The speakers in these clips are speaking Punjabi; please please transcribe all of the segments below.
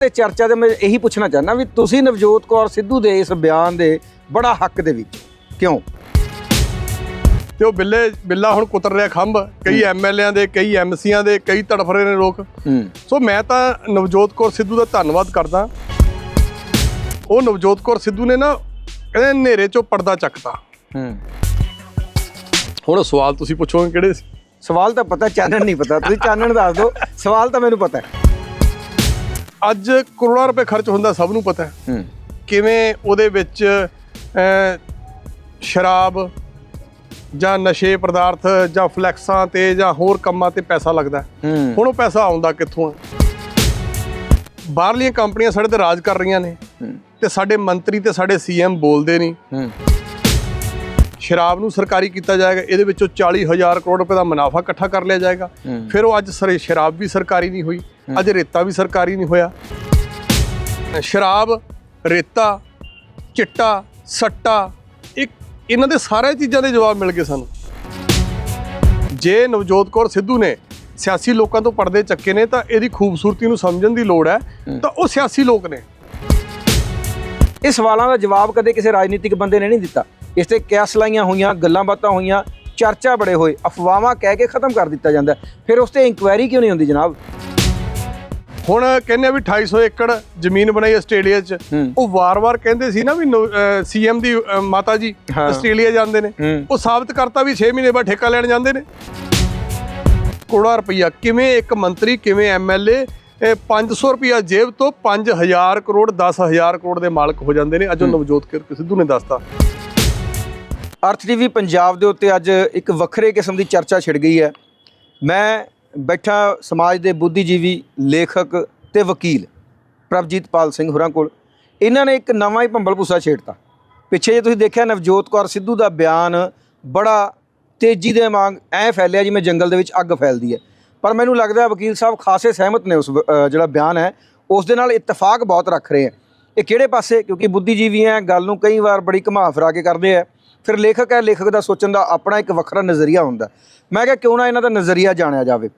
ਤੇ ਚਰਚਾ ਦੇ ਮੈਂ ਇਹੀ ਪੁੱਛਣਾ ਚਾਹਨਾ ਵੀ ਤੁਸੀਂ ਨਵਜੋਤ ਕੌਰ ਸਿੱਧੂ ਦੇ ਇਸ ਬਿਆਨ ਦੇ ਬੜਾ ਹੱਕ ਦੇ ਵਿੱਚ ਕਿਉਂ? ਤੇ ਉਹ ਬਿੱਲੇ ਬਿੱਲਾ ਹੁਣ ਕੁਤਰ ਰਿਹਾ ਖੰਭ ਕਈ ਐਮਐਲਏਆਂ ਦੇ ਕਈ ਐਮਸੀਆਂ ਦੇ ਕਈ ਤੜਫ ਰਹੇ ਨੇ ਲੋਕ। ਹੂੰ। ਸੋ ਮੈਂ ਤਾਂ ਨਵਜੋਤ ਕੌਰ ਸਿੱਧੂ ਦਾ ਧੰਨਵਾਦ ਕਰਦਾ। ਉਹ ਨਵਜੋਤ ਕੌਰ ਸਿੱਧੂ ਨੇ ਨਾ ਕਹਿੰਦੇ ਹਨੇਰੇ ਚੋਂ ਪਰਦਾ ਚੱਕਤਾ। ਹੂੰ। ਹੁਣ ਸਵਾਲ ਤੁਸੀਂ ਪੁੱਛੋਗੇ ਕਿਹੜੇ ਸੀ? ਸਵਾਲ ਤਾਂ ਪਤਾ ਚਾਨਣ ਨਹੀਂ ਪਤਾ। ਤੁਸੀਂ ਚਾਨਣ ਦੱਸ ਦਿਓ। ਸਵਾਲ ਤਾਂ ਮੈਨੂੰ ਪਤਾ ਹੈ। ਅੱਜ ਕਰੋੜਾਂ ਰੁਪਏ ਖਰਚ ਹੁੰਦਾ ਸਭ ਨੂੰ ਪਤਾ ਹੈ। ਕਿਵੇਂ ਉਹਦੇ ਵਿੱਚ ਸ਼ਰਾਬ ਜਾਂ ਨਸ਼ੇ ਪਦਾਰਥ ਜਾਂ ਫਲੈਕਸਾਂ ਤੇ ਜਾਂ ਹੋਰ ਕੰਮਾਂ ਤੇ ਪੈਸਾ ਲੱਗਦਾ ਹੁਣ ਉਹ ਪੈਸਾ ਆਉਂਦਾ ਕਿੱਥੋਂ ਹੈ? ਬਾਹਰਲੀਆਂ ਕੰਪਨੀਆਂ ਸਾਡੇ ਤੇ ਰਾਜ ਕਰ ਰਹੀਆਂ ਨੇ ਤੇ ਸਾਡੇ ਮੰਤਰੀ ਤੇ ਸਾਡੇ ਸੀਐਮ ਬੋਲਦੇ ਨਹੀਂ। ਸ਼ਰਾਬ ਨੂੰ ਸਰਕਾਰੀ ਕੀਤਾ ਜਾਏਗਾ ਇਹਦੇ ਵਿੱਚੋਂ 40000 ਕਰੋੜ ਰੁਪਏ ਦਾ ਮੁਨਾਫਾ ਇਕੱਠਾ ਕਰ ਲਿਆ ਜਾਏਗਾ। ਫਿਰ ਉਹ ਅੱਜ ਸਰੇ ਸ਼ਰਾਬ ਵੀ ਸਰਕਾਰੀ ਨਹੀਂ ਹੋਈ ਅੱਜ ਰੇਤਾ ਵੀ ਸਰਕਾਰੀ ਨਹੀਂ ਹੋਇਆ। ਸ਼ਰਾਬ ਰੇਤਾ ਚਿੱਟਾ ਸੱਟਾ ਇੱਕ ਇਹਨਾਂ ਦੇ ਸਾਰੇ ਚੀਜ਼ਾਂ ਦੇ ਜਵਾਬ ਮਿਲ ਗਏ ਸਾਨੂੰ। ਜੇ ਨਵਜੋਤ ਕੌਰ ਸਿੱਧੂ ਨੇ ਸਿਆਸੀ ਲੋਕਾਂ ਤੋਂ ਪਰਦੇ ਚੱਕੇ ਨੇ ਤਾਂ ਇਹਦੀ ਖੂਬਸੂਰਤੀ ਨੂੰ ਸਮਝਣ ਦੀ ਲੋੜ ਹੈ। ਤਾਂ ਉਹ ਸਿਆਸੀ ਲੋਕ ਨੇ। ਇਹ ਸਵਾਲਾਂ ਦਾ ਜਵਾਬ ਕਦੇ ਕਿਸੇ ਰਾਜਨੀਤਿਕ ਬੰਦੇ ਨੇ ਨਹੀਂ ਦਿੱਤਾ। ਇਸ ਤੇ ਕਿਆਸ ਲਾਈਆਂ ਹੋਈਆਂ ਗੱਲਾਂ ਬਾਤਾਂ ਹੋਈਆਂ ਚਰਚਾ ਬੜੇ ਹੋਏ ਅਫਵਾਹਾਂ ਕਹਿ ਕੇ ਖਤਮ ਕਰ ਦਿੱਤਾ ਜਾਂਦਾ। ਫਿਰ ਉਸ ਤੇ ਇਨਕੁਆਇਰੀ ਕਿਉਂ ਨਹੀਂ ਹੁੰਦੀ ਜਨਾਬ ਹੁਣ ਕਹਿੰਦੇ ਆ ਵੀ 250 ਏਕੜ ਜ਼ਮੀਨ ਬਣਾਈ ਆਸਟ੍ਰੇਲੀਆ 'ਚ। ਉਹ ਵਾਰ-ਵਾਰ ਕਹਿੰਦੇ ਸੀ ਨਾ ਵੀ ਸੀਐਮ ਦੀ ਮਾਤਾ ਜੀ। ਆਸਟ੍ਰੇਲੀਆ ਜਾਂਦੇ ਨੇ। ਉਹ ਸਾਬਤ ਕਰਤਾ ਵੀ 6 ਮਹੀਨੇ ਬਾਅਦ ਠੇਕਾ ਲੈਣ ਜਾਂਦੇ ਨੇ ਕਰੋੜਾ ਰੁਪਈਆ ਕਿਵੇਂ ਇੱਕ ਮੰਤਰੀ ਕਿਵੇਂ ਐਮਐਲਏ 500 ਰੁਪਈਆ ਜੇਬ ਤੋਂ 5000 ਕਰੋੜ 10000 ਕਰੋੜ ਦੇ ਮਾਲਕ ਹੋ ਜਾਂਦੇ ਨੇ ਅੱਜ ਨਵਜੋਤ ਸਿੱਧੂ ਨੇ ਦੱਸਤਾ ਅਰਥ ਟੀਵੀ ਪੰਜਾਬ ਦੇ ਉੱਤੇ ਅੱਜ ਇੱਕ ਵੱਖਰੇ ਕਿਸਮ ਦੀ ਚਰਚਾ ਛਿੜ ਗਈ ਹੈ। ਮੈਂ ਬੈਠਾ ਸਮਾਜ ਦੇ ਬੁੱਧੀਜੀਵੀ ਲੇਖਕ ਤੇ ਵਕੀਲ ਪ੍ਰਭਜੀਤ ਪਾਲ ਸਿੰਘ ਹੋਰਾਂ ਕੋਲ। ਇਹਨਾਂ ਨੇ ਇੱਕ ਨਵਾਂ ਹੀ ਭੰਬਲ ਭੂਸਾ ਛੇੜਤਾ। ਪਿੱਛੇ ਜੇ ਤੁਸੀਂ ਦੇਖਿਆ ਨਵਜੋਤ ਕੌਰ ਸਿੱਧੂ ਦਾ ਬਿਆਨ ਬੜਾ ਤੇਜ਼ੀ ਦੇ ਵਾਂਗ ਐ ਫੈਲਿਆ ਜਿਵੇਂ ਜੰਗਲ ਦੇ ਵਿੱਚ ਅੱਗ ਫੈਲਦੀ ਹੈ। ਪਰ ਮੈਨੂੰ ਲੱਗਦਾ ਵਕੀਲ ਸਾਹਿਬ ਖਾਸੇ ਸਹਿਮਤ ਨੇ ਉਸ ਜਿਹੜਾ ਬਿਆਨ ਹੈ, ਉਸ ਦੇ ਨਾਲ ਇਤਫਾਕ ਬਹੁਤ ਰੱਖ ਰਹੇ ਹੈ। ਇਹ ਕਿਹੜੇ ਪਾਸੇ? ਕਿਉਂਕਿ ਬੁੱਧੀਜੀਵੀ ਹੈ ਗੱਲ ਨੂੰ ਕਈ ਵਾਰ ਬੜੀ ਘੁਮਾ ਫਿਰਾ ਕੇ ਕਰਦੇ ਆ। ਫਿਰ ਲੇਖਕ ਹੈ ਲੇਖਕ ਦਾ ਸੋਚਣ ਦਾ ਆਪਣਾ ਇੱਕ ਵੱਖਰਾ ਨਜ਼ਰੀਆ ਹੁੰਦਾ। ਮੈਂ ਕਿਹਾ ਕਿਉਂ ਨਾ ਇਹਨਾਂ ਦਾ ਨਜ਼ਰੀਆ ਜਾਣਿਆ ਜਾਵੇ।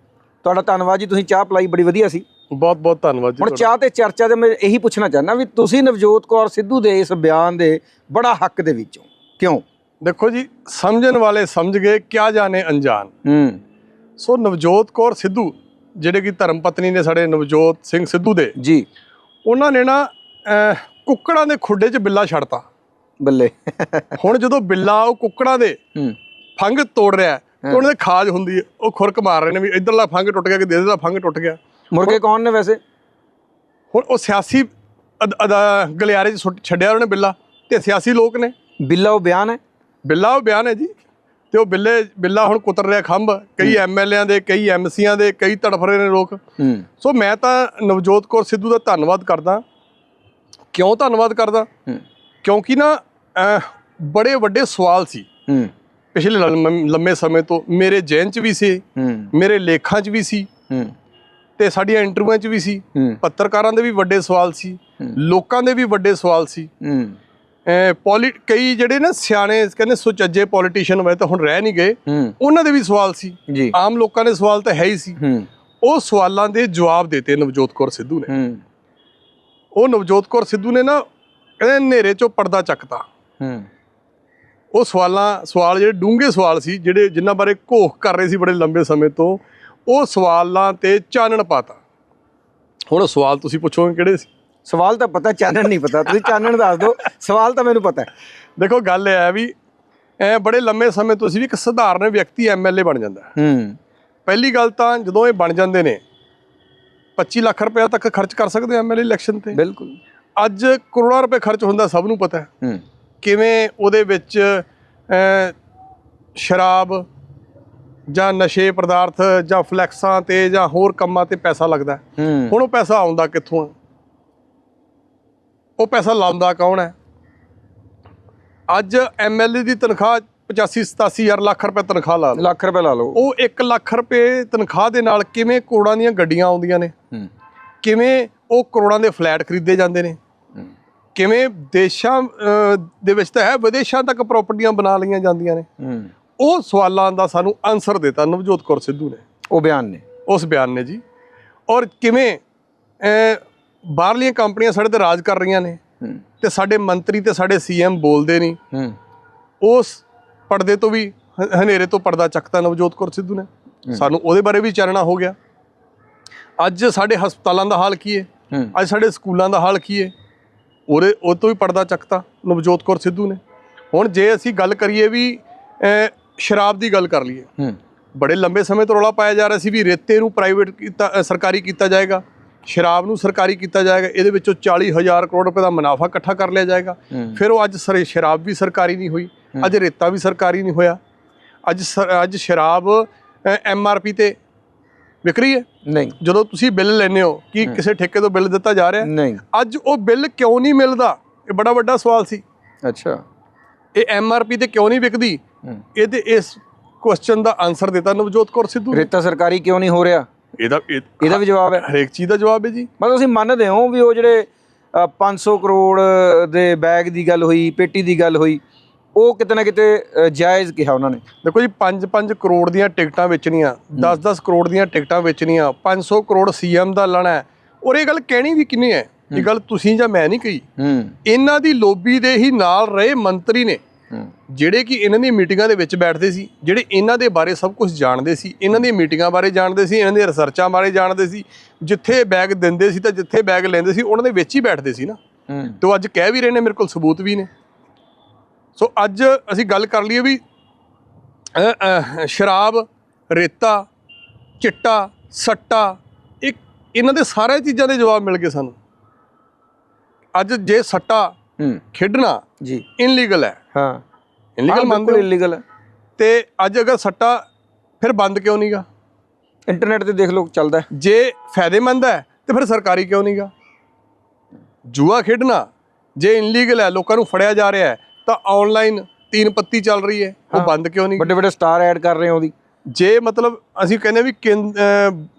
ਤੁਹਾਡਾ ਧੰਨਵਾਦ ਜੀ ਤੁਸੀਂ ਚਾਹ ਪਲਾਈ ਬੜੀ ਵਧੀਆ ਸੀ। ਬਹੁਤ-ਬਹੁਤ ਧੰਨਵਾਦ ਜੀ ਹੁਣ। ਚਾਹ ਤੇ ਚਰਚਾ ਦੇ ਮੈਂ ਇਹੀ ਪੁੱਛਣਾ ਚਾਹਨਾ ਵੀ ਤੁਸੀਂ ਨਵਜੋਤ ਕੌਰ ਸਿੱਧੂ ਦੇ ਇਸ ਬਿਆਨ ਦੇ ਬੜਾ ਹੱਕ ਦੇ ਵਿੱਚੋਂ ਕਿਉਂ? ਦੇਖੋ ਜੀ ਸਮਝਣ ਵਾਲੇ ਸਮਝ ਗਏ ਕਿਆ ਜਾਣੇ ਅਣਜਾਣ। ਹੂੰ। ਸੋ ਨਵਜੋਤ ਕੌਰ ਸਿੱਧੂ ਜਿਹੜੇ ਕਿ ਧਰਮ ਪਤਨੀ ਨੇ ਸਾਡੇ ਨਵਜੋਤ ਸਿੰਘ ਸਿੱਧੂ ਦੇ ਜੀ। ਉਹਨਾਂ ਨੇ ਨਾ ਕੁੱਕੜਾਂ ਦੇ ਖੁੱਡੇ 'ਚ ਬਿੱਲਾ ਛੱਡਤਾ। ਬੱਲੇ। ਹੁਣ ਜਦੋਂ ਬਿੱਲਾ ਉਹ ਕੁੱਕੜਾਂ ਦੇ ਫੰਗ ਤੋੜ ਰਿਹਾ ਤੇ ਉਹਨਾਂ ਦੇ ਖਾਜ ਹੁੰਦੀ ਹੈ ਉਹ ਖੁਰਕ ਮਾਰ ਰਹੇ ਨੇ ਵੀ ਇਧਰਲਾ ਫੰਗ ਟੁੱਟ ਗਿਆ ਕਿ ਦੇ ਦਾ ਫੰਗ ਟੁੱਟ ਗਿਆ। ਮੁਰਗੇ ਕੌਣ ਨੇ ਵੈਸੇ? ਹੁਣ ਉਹ ਸਿਆਸੀ ਗਲਿਆਰੇ 'ਚ ਛੱਡਿਆ ਉਹਨੇ ਬਿੱਲਾ ਤੇ ਸਿਆਸੀ ਲੋਕ ਨੇ। ਬਿੱਲਾ ਉਹ ਬਿਆਨ ਹੈ? ਬਿੱਲਾ ਉਹ ਬਿਆਨ ਹੈ ਜੀ। ਤੇ ਉਹ ਬਿੱਲੇ ਬਿੱਲਾ ਹੁਣ ਕੁਤਰ ਰਿਹਾ ਖੰਭ ਕਈ ਐਮਐਲਏਆਂ ਦੇ ਕਈ ਐਮਸੀਆਂ ਦੇ ਕਈ ਤੜਫ ਰਹੇ ਨੇ ਲੋਕ। ਸੋ ਮੈਂ ਤਾਂ ਨਵਜੋਤ ਕੌਰ ਸਿੱਧੂ ਦਾ ਧੰਨਵਾਦ ਕਰਦਾ। ਕਿਉਂ ਧੰਨਵਾਦ ਕਰਦਾ? ਕਿਉਂਕਿ ਨਾ ਬੜੇ ਵੱਡੇ ਸਵਾਲ ਸੀ। ਹੂੰ। ਪਿਛਲੇ ਲੰਮ- ਸਮੇਂ ਤੋਂ ਮੇਰੇ ਜੇਨ 'ਚ ਵੀ ਸੀ ਹੂੰ। ਮੇਰੇ ਲੇਖਾਂ 'ਚ ਵੀ ਸੀ ਹੂੰ। ਤੇ ਸਾਡੀਆਂ ਇੰਟਰਵਿਊਆਂ 'ਚ ਵੀ ਸੀ। ਪੱਤਰਕਾਰਾਂ ਦੇ ਵੀ ਵੱਡੇ ਸਵਾਲ ਸੀ। ਲੋਕਾਂ ਦੇ ਵੀ ਵੱਡੇ ਸਵਾਲ ਸੀ। ਹੂੰ। ਅਹ, ਪੋਲੀ ਕਈ ਜਿਹੜੇ ਨਾ ਸਿਆਣੇ ਕਹਿੰਦੇ ਸੁਚੱਜੇ ਪੋਲੀਟੀਸ਼ੀਅਨ ਹੋਏ ਤਾਂ ਹੁਣ ਰਹਿ ਨਹੀਂ ਗਏ ਉਹਨਾਂ ਦੇ ਵੀ ਸਵਾਲ ਸੀ। ਆਮ ਲੋਕਾਂ ਦੇ ਸਵਾਲ ਤਾਂ ਹੈ ਹੀ ਸੀ। ਉਹ ਸਵਾਲਾਂ ਦੇ ਜਵਾਬ ਦਿੱਤੇ ਨਵਜੋਤ ਕੌਰ ਸਿੱਧੂ ਨੇ। ਉਹ ਨਵਜੋਤ ਕੌਰ ਸਿੱਧੂ ਨੇ ਨਾ ਕਹਿੰਦੇ ਹਨੇਰੇ 'ਚੋਂ ਪਰਦਾ ਚੱਕਤਾ। ਹੂੰ। ਉਹ ਸਵਾਲਾਂ ਸਵਾਲ ਜਿਹੜੇ ਡੂੰਘੇ ਸਵਾਲ ਸੀ ਜਿਹੜੇ ਜਿਨ੍ਹਾਂ ਬਾਰੇ ਘੋਖ ਕਰ ਰਹੇ ਸੀ ਬੜੇ ਲੰਬੇ ਸਮੇਂ ਤੋਂ ਉਹ ਸਵਾਲਾਂ ਤੇ ਚਾਨਣ ਪਾਤਾ। ਹੁਣ ਸਵਾਲ ਤੁਸੀਂ ਪੁੱਛੋਗੇ ਕਿਹੜੇ ਸੀ? ਸਵਾਲ ਤਾਂ ਪਤਾ ਚਾਨਣ ਨਹੀਂ ਪਤਾ। ਤੁਸੀਂ ਚਾਨਣ ਦੱਸ ਦਿਓ। ਸਵਾਲ ਤਾਂ ਮੈਨੂੰ ਪਤਾ ਦੇਖੋ ਗੱਲ ਇਹ ਹੈ ਵੀ ਐ ਬੜੇ ਲੰਮੇ ਸਮੇਂ ਤੋਂ ਸੀ ਵੀ ਇੱਕ ਸਧਾਰਨ ਵਿਅਕਤੀ ਐਮਐਲਏ ਬਣ ਜਾਂਦਾ ਹੈ। ਹੂੰ। ਪਹਿਲੀ ਗੱਲ ਤਾਂ ਜਦੋਂ ਇਹ ਬਣ ਜਾਂਦੇ ਨੇ 25 ਲੱਖ ਰੁਪਏ ਤੱਕ ਖਰਚ ਕਰ ਸਕਦੇ ਐਮਐਲਏ ਇਲੈਕਸ਼ਨ ਤੇ। ਬਿਲਕੁਲ। ਅੱਜ ਕਰੋੜਾਂ ਰੁਪਏ ਖਰਚ ਹੁੰਦਾ ਸਭ ਨੂੰ ਪਤਾ ਹੈ। ਹੂੰ। ਕਿਵੇਂ ਉਹਦੇ ਵਿੱਚ ਸ਼ਰਾਬ ਜਾਂ ਨਸ਼ੇ ਪਦਾਰਥ ਜਾਂ ਫਲੈਕਸਾਂ ਤੇ ਜਾਂ ਹੋਰ ਕੰਮਾਂ ਤੇ ਪੈਸਾ ਲੱਗਦਾ ਹੁਣ ਉਹ ਪੈਸਾ ਆਉਂਦਾ ਕਿੱਥੋਂ ਉਹ ਪੈਸਾ ਲਾਉਂਦਾ ਕੌਣ ਹੈ? ਅੱਜ ਐਮਐਲਏ ਦੀ ਤਨਖਾਹ 85 87000 ਲੱਖ ਰੁਪਏ ਤਨਖਾਹ ਲਾ ਲਓ। ਲੱਖ ਰੁਪਏ ਲਾ ਲਓ। ਉਹ 1 ਲੱਖ ਰੁਪਏ ਤਨਖਾਹ ਦੇ ਨਾਲ ਕਿਵੇਂ ਕਰੋੜਾਂ ਦੀਆਂ ਗੱਡੀਆਂ ਆਉਂਦੀਆਂ ਨੇ? ਕਿਵੇਂ ਉਹ ਕਰੋੜਾਂ ਦੇ ਫਲੈਟ ਖਰੀਦੇ ਜਾਂਦੇ ਨੇ? ਕਿਵੇਂ ਦੇਸ਼ਾਂ ਦੇ ਵਿੱਚ ਤਾਂ ਹੈ ਵਿਦੇਸ਼ਾਂ ਤੱਕ ਪ੍ਰਾਪਰਟੀਆਂ ਬਣਾ ਲਈਆਂ ਜਾਂਦੀਆਂ ਨੇ। ਉਹ ਸਵਾਲਾਂ ਦਾ ਸਾਨੂੰ ਆਨਸਰ ਦਿੱਤਾ ਨਵਜੋਤ ਕੌਰ ਸਿੱਧੂ ਨੇ। ਉਹ ਬਿਆਨ ਨੇ। ਉਸ ਬਿਆਨ ਨੇ ਜੀ। ਔਰ ਕਿਵੇਂ ਬਾਹਰਲੀਆਂ ਕੰਪਨੀਆਂ ਸਾਡੇ ਤੇ ਰਾਜ ਕਰ ਰਹੀਆਂ ਨੇ ਤੇ ਸਾਡੇ ਮੰਤਰੀ ਤੇ ਸਾਡੇ ਸੀਐਮ ਬੋਲਦੇ ਨਹੀਂ। ਉਸ ਪਰਦੇ ਤੋਂ ਵੀ ਹਨੇਰੇ ਤੋਂ ਪਰਦਾ ਚੱਕਤਾ ਨਵਜੋਤ ਕੌਰ ਸਿੱਧੂ ਨੇ। ਸਾਨੂੰ ਉਹਦੇ ਬਾਰੇ ਵੀ ਚਾਨਣਾ ਹੋ ਗਿਆ। ਅੱਜ ਸਾਡੇ ਹਸਪਤਾਲਾਂ ਦਾ ਹਾਲ ਕੀ ਹੂੰ। ਅੱਜ ਸਾਡੇ ਸਕੂਲਾਂ ਦਾ ਹਾਲ ਕੀ ਹੈ ਉਹਦੇ ਉਹ ਤੋਂ ਵੀ ਪਰਦਾ ਚੱਕਤਾ ਨਵਜੋਤ ਕੌਰ ਸਿੱਧੂ ਨੇ। ਹੁਣ ਜੇ ਅਸੀਂ ਗੱਲ ਕਰੀਏ ਵੀ ਸ਼ਰਾਬ ਦੀ ਗੱਲ ਕਰ ਲਈਏ। ਬੜੇ ਲੰਬੇ ਸਮੇਂ ਤੋਂ ਰੌਲਾ ਪਾਇਆ ਜਾ ਰਿਹਾ ਸੀ ਵੀ ਰੇਤੇ ਨੂੰ ਪ੍ਰਾਈਵੇਟ ਕੀਤਾ ਸਰਕਾਰੀ ਕੀਤਾ ਜਾਏਗਾ। ਸ਼ਰਾਬ ਨੂੰ ਸਰਕਾਰੀ ਕੀਤਾ ਜਾਏਗਾ ਇਹਦੇ ਵਿੱਚੋਂ 40000 ਕਰੋੜ ਰੁਪਏ ਦਾ ਮੁਨਾਫਾ ਇਕੱਠਾ ਕਰ ਲਿਆ ਜਾਏਗਾ। ਫਿਰ ਉਹ ਅੱਜ ਸਰੇ ਸ਼ਰਾਬ ਵੀ ਸਰਕਾਰੀ ਨਹੀਂ ਹੋਈ। ਅੱਜ ਰੇਤਾ ਵੀ ਸਰਕਾਰੀ ਨਹੀਂ ਹੋਇਆ। ਅੱਜ ਅੱਜ ਸ਼ਰਾਬ ਐਮਆਰਪੀ ਤੇ ਵਿਕ ਰਹੀ ਹੈ? ਨਹੀਂ। ਜਦੋਂ ਤੁਸੀਂ ਬਿੱਲ ਲੈਂਦੇ ਹੋ ਕਿ ਕਿਸੇ ਠੇਕੇ ਤੋਂ ਬਿੱਲ ਦਿੱਤਾ ਜਾ ਰਿਹਾ ਨਹੀਂ। ਅੱਜ ਉਹ ਬਿੱਲ ਕਿਉਂ ਨਹੀਂ ਮਿਲਦਾ? ਇਹ ਬੜਾ ਵੱਡਾ ਸਵਾਲ ਸੀ। ਅੱਛਾ। ਇਹ ਐਮਆਰਪੀ ਤੇ ਕਿਉਂ ਨਹੀਂ ਵਿਕਦੀ। ਇਹਦੇ ਇਸ ਕੁਐਸਚਨ ਦਾ ਆਨਸਰ ਦਿੱਤਾ ਨਵਜੋਤ ਕੌਰ ਸਿੱਧੂ ਰੇਤਾ ਸਰਕਾਰੀ ਕਿਉਂ ਨਹੀਂ ਹੋ ਰਿਹਾ? ਇਹਦਾ ਇਹ- ਇਹਦਾ ਵੀ ਜਵਾਬ ਹੈ। ਹਰੇਕ ਚੀਜ਼ ਦਾ ਜਵਾਬ ਹੈ ਜੀ। ਮਤਲਬ ਤੁਸੀਂ ਮੰਨਦੇ ਹੋ ਵੀ ਉਹ ਜਿਹੜੇ ਅ, 500 ਕਰੋੜ ਦੇ ਬੈਗ ਦੀ ਗੱਲ ਹੋਈ ਪੇਟੀ ਦੀ ਗੱਲ ਹੋਈ ਉਹ ਕਿਤੇ ਨਾ ਕਿਤੇ ਅ, ਜਾਇਜ਼ ਕਿਹਾ ਉਹਨਾਂ ਨੇ। ਦੇਖੋ ਜੀ 5-5 ਕਰੋੜ ਦੀਆਂ ਟਿਕਟਾਂ ਵੇਚਣੀਆਂ 10-10 ਕਰੋੜ ਦੀਆਂ ਟਿਕਟਾਂ ਵੇਚਣੀਆਂ 500 ਕਰੋੜ ਸੀਐਮ ਦਾ ਲੈਣਾ ਹੈ। ਔਰ ਇਹ ਗੱਲ ਕਹਿਣੀ ਵੀ ਕਿੰਨੀ ਹੈ? ਇਹ ਗੱਲ ਤੁਸੀਂ ਜਾਂ ਮੈਂ ਨਹੀਂ ਕਹੀ। ਹੂੰ। ਇਹਨਾਂ ਦੀ ਲੋਬੀ ਦੇ ਹੀ ਨਾਲ ਰਹੇ ਮੰਤਰੀ ਨੇ ਹੂੰ। ਜਿਹੜੇ ਕਿ ਇਹਨਾਂ ਦੀਆਂ ਮੀਟਿੰਗਾਂ ਦੇ ਵਿੱਚ ਬੈਠਦੇ ਸੀ ਜਿਹੜੇ ਇਹਨਾਂ ਦੇ ਬਾਰੇ ਸਭ ਕੁਝ ਜਾਣਦੇ ਸੀ। ਇਹਨਾਂ ਦੀਆਂ ਮੀਟਿੰਗਾਂ ਬਾਰੇ ਜਾਣਦੇ ਸੀ ਇਹਨਾਂ ਦੀਆਂ ਰਿਸਰਚਾਂ ਬਾਰੇ ਜਾਣਦੇ ਸੀ। ਜਿੱਥੇ ਬੈਗ ਦਿੰਦੇ ਸੀ ਤਾਂ ਜਿੱਥੇ ਬੈਗ ਲੈਂਦੇ ਸੀ ਉਹਨਾਂ ਦੇ ਵਿੱਚ ਹੀ ਬੈਠਦੇ ਸੀ ਨਾ। ਹੂੰ। ਤੇ ਉਹ ਅੱਜ ਕਹਿ ਵੀ ਰਹੇ ਨੇ ਮੇਰੇ ਕੋਲ ਸਬੂਤ ਵੀ ਨੇ। ਸੋ ਅੱਜ ਅਸੀਂ ਗੱਲ ਕਰ ਲਈਏ ਵੀ ਸ਼ਰਾਬ ਰੇਤਾ ਚਿੱਟਾ ਸੱਟਾ ਇੱਕ ਇਹਨਾਂ ਦੇ ਸਾਰੇ ਚੀਜ਼ਾਂ ਦੇ ਜਵਾਬ ਮਿਲ ਗਏ ਸਾਨੂੰ। ਅੱਜ ਜੇ ਸੱਟਾ ਖੇਡਣਾ ਜੀ। ਇਨਲੀਗਲ ਹੈ। ਹਾਂ। ਇਨਲੀਗਲ ਮੰਨਦੇ ਬਿਲਕੁਲ ਹੋ? ਤੇ ਅੱਜ ਅਗਰ ਸੱਟਾ ਫਿਰ ਬੰਦ ਕਿਉਂ ਨਹੀਂਗਾ ਇੰਟਰਨੈਟ ਤੇ ਦੇਖ ਲਓ ਚੱਲਦਾ। ਜੇ ਫਾਇਦੇਮੰਦ ਹੈ ਤੇ ਫਿਰ ਸਰਕਾਰੀ ਕਿਉਂ ਨਹੀਂਗਾ ਜੂਆ ਖੇਡਣਾ ਜੇ ਇਨਲੀਗਲ ਹੈ ਲੋਕਾਂ ਨੂੰ ਫੜਿਆ ਜਾ ਰਿਹਾ ਹੈ ਤਾਂ ਆਨਲਾਈਨ ਤੀਨ ਪੱਤੀ ਚੱਲ ਰਹੀ ਹੈ। ਉਹ ਬੰਦ ਕਿਉਂ ਨਹੀਂ? ਵੱਡੇ ਵੱਡੇ ਸਟਾਰ ਐਡ ਕਰ ਰਹੇ ਹੋ ਉਹਦੀ। ਜੇ ਮਤਲਬ ਅਸੀਂ ਕਹਿੰਦੇ ਵੀ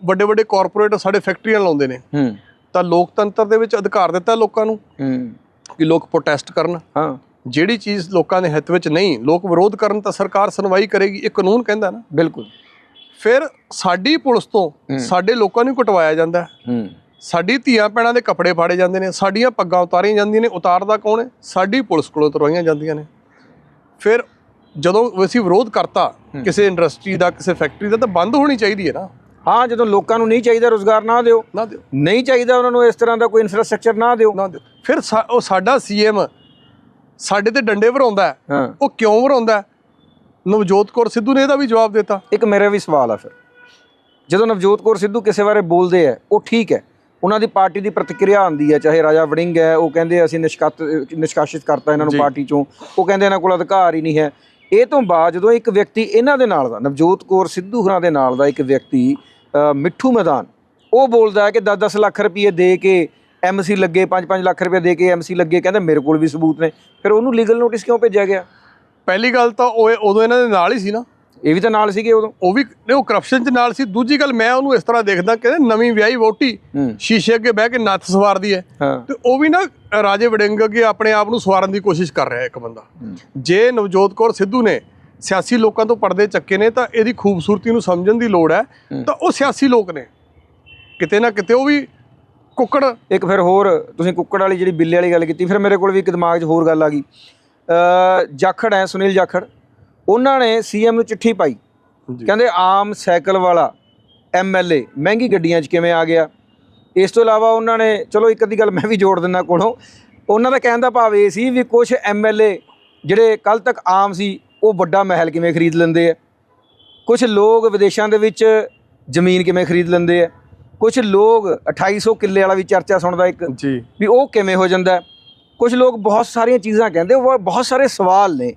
ਵੱਡੇ ਵੱਡੇ ਕਾਰਪੋਰੇਟ ਸਾਡੇ ਫੈਕਟਰੀਆਂ ਲਾਉਂਦੇ ਨੇ। ਤਾਂ ਲੋਕਤੰਤਰ ਦੇ ਵਿੱਚ ਅਧਿਕਾਰ ਦਿੱਤਾ ਲੋਕਾਂ ਨੂੰ ਕਿ ਲੋਕ ਪ੍ਰੋਟੈਸਟ ਕਰਨ। ਹਾਂ। ਜਿਹੜੀ ਚੀਜ਼ ਲੋਕਾਂ ਦੇ ਹਿੱਤ ਵਿੱਚ ਨਹੀਂ ਲੋਕ ਵਿਰੋਧ ਕਰਨ ਤਾਂ ਸਰਕਾਰ ਸੁਣਵਾਈ ਕਰੇਗੀ ਇਹ ਕਾਨੂੰਨ ਕਹਿੰਦਾ ਨਾ। ਬਿਲਕੁਲ। ਫਿਰ ਸਾਡੀ ਪੁਲਿਸ ਤੋਂ ਸਾਡੇ ਲੋਕਾਂ ਨੂੰ ਕਟਵਾਇਆ ਜਾਂਦਾ। ਹੈ। ਸਾਡੀ ਧੀਆਂ ਭੈਣਾਂ ਦੇ ਕੱਪੜੇ ਫਾੜੇ ਜਾਂਦੇ ਨੇ ਸਾਡੀਆਂ ਪੱਗਾਂ ਉਤਾਰੀਆਂ ਜਾਂਦੀਆਂ ਨੇ ਉਤਾਰਦਾ ਕੌਣ ਹੈ? ਸਾਡੀ ਪੁਲਿਸ ਕੋਲੋਂ ਉਤਰਵਾਈਆਂ ਜਾਂਦੀਆਂ ਨੇ। ਫਿਰ ਜਦੋਂ ਅਸੀਂ ਵਿਰੋਧ ਕਰਤਾ ਕਿਸੇ ਇੰਡਸਟਰੀ ਦਾ ਕਿਸੇ ਫੈਕਟਰੀ ਦਾ ਤਾਂ ਬੰਦ ਹੋਣੀ ਚਾਹੀਦੀ ਹੈ ਨਾ। ਹਾਂ ਜਦੋਂ ਲੋਕਾਂ ਨੂੰ ਨਹੀਂ ਚਾਹੀਦਾ ਰੋਜ਼ਗਾਰ ਨਾ ਦਿਓ। ਨਾ ਦਿਓ। ਨਹੀਂ ਚਾਹੀਦਾ ਉਹਨਾਂ ਨੂੰ ਇਸ ਤਰ੍ਹਾਂ ਦਾ ਕੋਈ ਇਨਫਰਾਸਟ੍ਰਕਚਰ ਨਾ ਦਿਓ। ਨਾ ਦਿਓ। ਫਿਰ ਉਹ ਸਾਡਾ ਸੀਐਮ ਸਾਡੇ ਤੇ ਡੰਡੇ ਹਾਂ। ਉਹ ਕਿਉਂ ਵਰਾਉਂਦਾ ਹੈ? ਨਵਜੋਤ ਕੌਰ ਸਿੱਧੂ ਨੇ ਇਹਦਾ ਵੀ ਜਵਾਬ ਦਿੱਤਾ। ਇੱਕ ਮੇਰਾ ਵੀ ਸਵਾਲ ਆ ਫਿਰ। ਜਦੋਂ ਨਵਜੋਤ ਕੌਰ ਸਿੱਧੂ ਕਿਸੇ ਬਾਰੇ ਬੋਲਦੇ ਆ ਉਹ ਠੀਕ ਹੈ। ਉਹਨਾਂ ਦੀ ਪਾਰਟੀ ਦੀ ਪ੍ਰਤੀਕਿਰਿਆ ਆਉਂਦੀ ਹੈ ਚਾਹੇ ਰਾਜਾ ਵੜਿੰਗ ਹੈ ਉਹ ਕਹਿੰਦੇ ਅਸੀਂ ਨਿਸ਼ਕਾਤ ਨਿਸ਼ਕਾਸ਼ਿਤ ਕਰਤਾ ਇਹਨਾਂ ਨੂੰ। ਪਾਰਟੀ ਚੋਂ। ਉਹ ਕਹਿੰਦੇ ਇਹਨਾਂ ਕੋਲ ਅਧਿਕਾਰ ਹੀ ਨਹੀਂ ਹੈ। ਇਹ ਤੋਂ ਬਾਅਦ ਜਦੋਂ ਇੱਕ ਵਿਅਕਤੀ ਇਹਨਾਂ ਦੇ ਨਾਲ ਦਾ ਨਵਜੋਤ ਕੌਰ ਸਿੱਧੂ ਹੋਰਾਂ ਦੇ ਨਾਲ ਦਾ ਇੱਕ ਵਿਅਕਤੀ ਮਿੱਠੂ ਮੈਦਾਨ ਉਹ ਬੋਲਦਾ ਹੈ ਕਿ 10-10 ਲੱਖ ਰੁਪਏ ਦੇ ਕੇ ਐਮਸੀ ਲੱਗੇ 5-5 ਲੱਖ ਰੁਪਏ ਦੇ ਕੇ ਐਮਸੀ ਲੱਗੇ ਕਹਿੰਦਾ ਮੇਰੇ ਕੋਲ ਵੀ ਸਬੂਤ ਨੇ। ਫਿਰ ਉਹਨੂੰ ਲੀਗਲ ਨੋਟਿਸ ਕਿਉਂ ਭੇਜਿਆ ਗਿਆ? ਪਹਿਲੀ ਗੱਲ ਤਾਂ ਉਹ ਉਦੋਂ ਇਹਨਾਂ ਦੇ ਨਾਲ ਹੀ ਸੀ ਨਾ। ਇਹ ਵੀ ਤਾਂ ਨਾਲ ਸੀਗੇ ਉਦੋਂ? ਉਹ ਵੀ ਨਹੀਂ, ਉਹ ਕਰਪਸ਼ਨ ਚ ਨਾਲ ਸੀ। ਦੂਜੀ ਗੱਲ ਮੈਂ ਉਹਨੂੰ ਇਸ ਤਰ੍ਹਾਂ ਦੇਖਦਾ ਕਿ ਨਵੀਂ ਵਿਆਹੀ ਵੋਟੀ ਸ਼ੀਸ਼ੇ ਅੱਗੇ ਬਹਿ ਕੇ ਨੱਥ ਸਵਾਰਦੀ ਹੈ। ਤੇ ਉਹ ਵੀ ਨਾ ਰਾਜੇ ਵੜਿੰਗ ਅੱਗੇ ਆਪਣੇ ਆਪ ਨੂੰ ਸਵਾਰਨ ਦੀ ਕੋਸ਼ਿਸ਼ ਕਰ ਰਿਹਾ ਇੱਕ ਬੰਦਾ। ਜੇ ਨਵਜੋਤ ਕੌਰ ਸਿੱਧੂ ਨੇ ਸਿਆਸੀ ਲੋਕਾਂ ਤੋਂ ਪਰਦੇ ਚੱਕੇ ਨੇ ਤਾਂ ਇਹਦੀ ਖੂਬਸੂਰਤੀ ਨੂੰ ਸਮਝਣ ਦੀ ਲੋੜ ਹੈ। ਤਾਂ ਉਹ ਸਿਆਸੀ ਲੋਕ ਨੇ। ਕਿਤੇ ਨਾ ਕਿਤੇ ਉਹ ਵੀ ਕੁੱਕੜ। ਇੱਕ ਫਿਰ ਹੋਰ ਤੁਸੀਂ ਕੁੱਕੜ ਵਾਲੀ ਜਿਹੜੀ ਬਿੱਲੇ ਵਾਲੀ ਗੱਲ ਕੀਤੀ ਫਿਰ ਮੇਰੇ ਕੋਲ ਵੀ ਇੱਕ ਦਿਮਾਗ 'ਚ ਹੋਰ ਗੱਲ ਆ ਗਈ। ਜਾਖੜ ਹੈ ਸੁਨੀਲ ਜਾਖੜ। ਉਹਨਾਂ ਨੇ ਸੀਐਮ ਨੂੰ ਚਿੱਠੀ ਪਾਈ। ਕਹਿੰਦੇ ਆਮ ਸਾਈਕਲ ਵਾਲਾ ਐਮਐਲਏ ਮਹਿੰਗੀ ਗੱਡੀਆਂ 'ਚ ਕਿਵੇਂ ਆ ਗਿਆ? ਇਸ ਤੋਂ ਇਲਾਵਾ ਉਹਨਾਂ ਨੇ ਚਲੋ ਇੱਕ ਅੱਧੀ ਗੱਲ ਮੈਂ ਵੀ ਜੋੜ ਦਿੰਦਾ ਕੋਲੋਂ ਉਹਨਾਂ ਦਾ ਕਹਿਣ ਦਾ ਭਾਵ ਇਹ ਸੀ ਵੀ ਕੁਝ ਐਮਐਲਏ ਜਿਹੜੇ ਕੱਲ ਤੱਕ ਆਮ ਸੀ ਉਹ ਵੱਡਾ ਮਹਿਲ ਕਿਵੇਂ ਖਰੀਦ ਲੈਂਦੇ ਆ? ਕੁਝ ਲੋਕ ਵਿਦੇਸ਼ਾਂ ਦੇ ਵਿੱਚ ਜ਼ਮੀਨ ਕਿਵੇਂ ਖਰੀਦ ਲੈਂਦੇ ਆ? ਕੁਝ ਲੋਕ 2800 ਕਿੱਲੇ ਵਾਲਾ ਵੀ ਚਰਚਾ ਸੁਣਦਾ ਇੱਕ ਜੀ। ਵੀ ਉਹ ਕਿਵੇਂ ਹੋ ਜਾਂਦਾ? ਕੁਝ ਲੋਕ ਬਹੁਤ ਸਾਰੀਆਂ ਚੀਜ਼ਾਂ ਕਹਿੰਦੇ ਉਹ ਬਹੁਤ ਸਾਰੇ ਸਵਾਲ ਨੇ।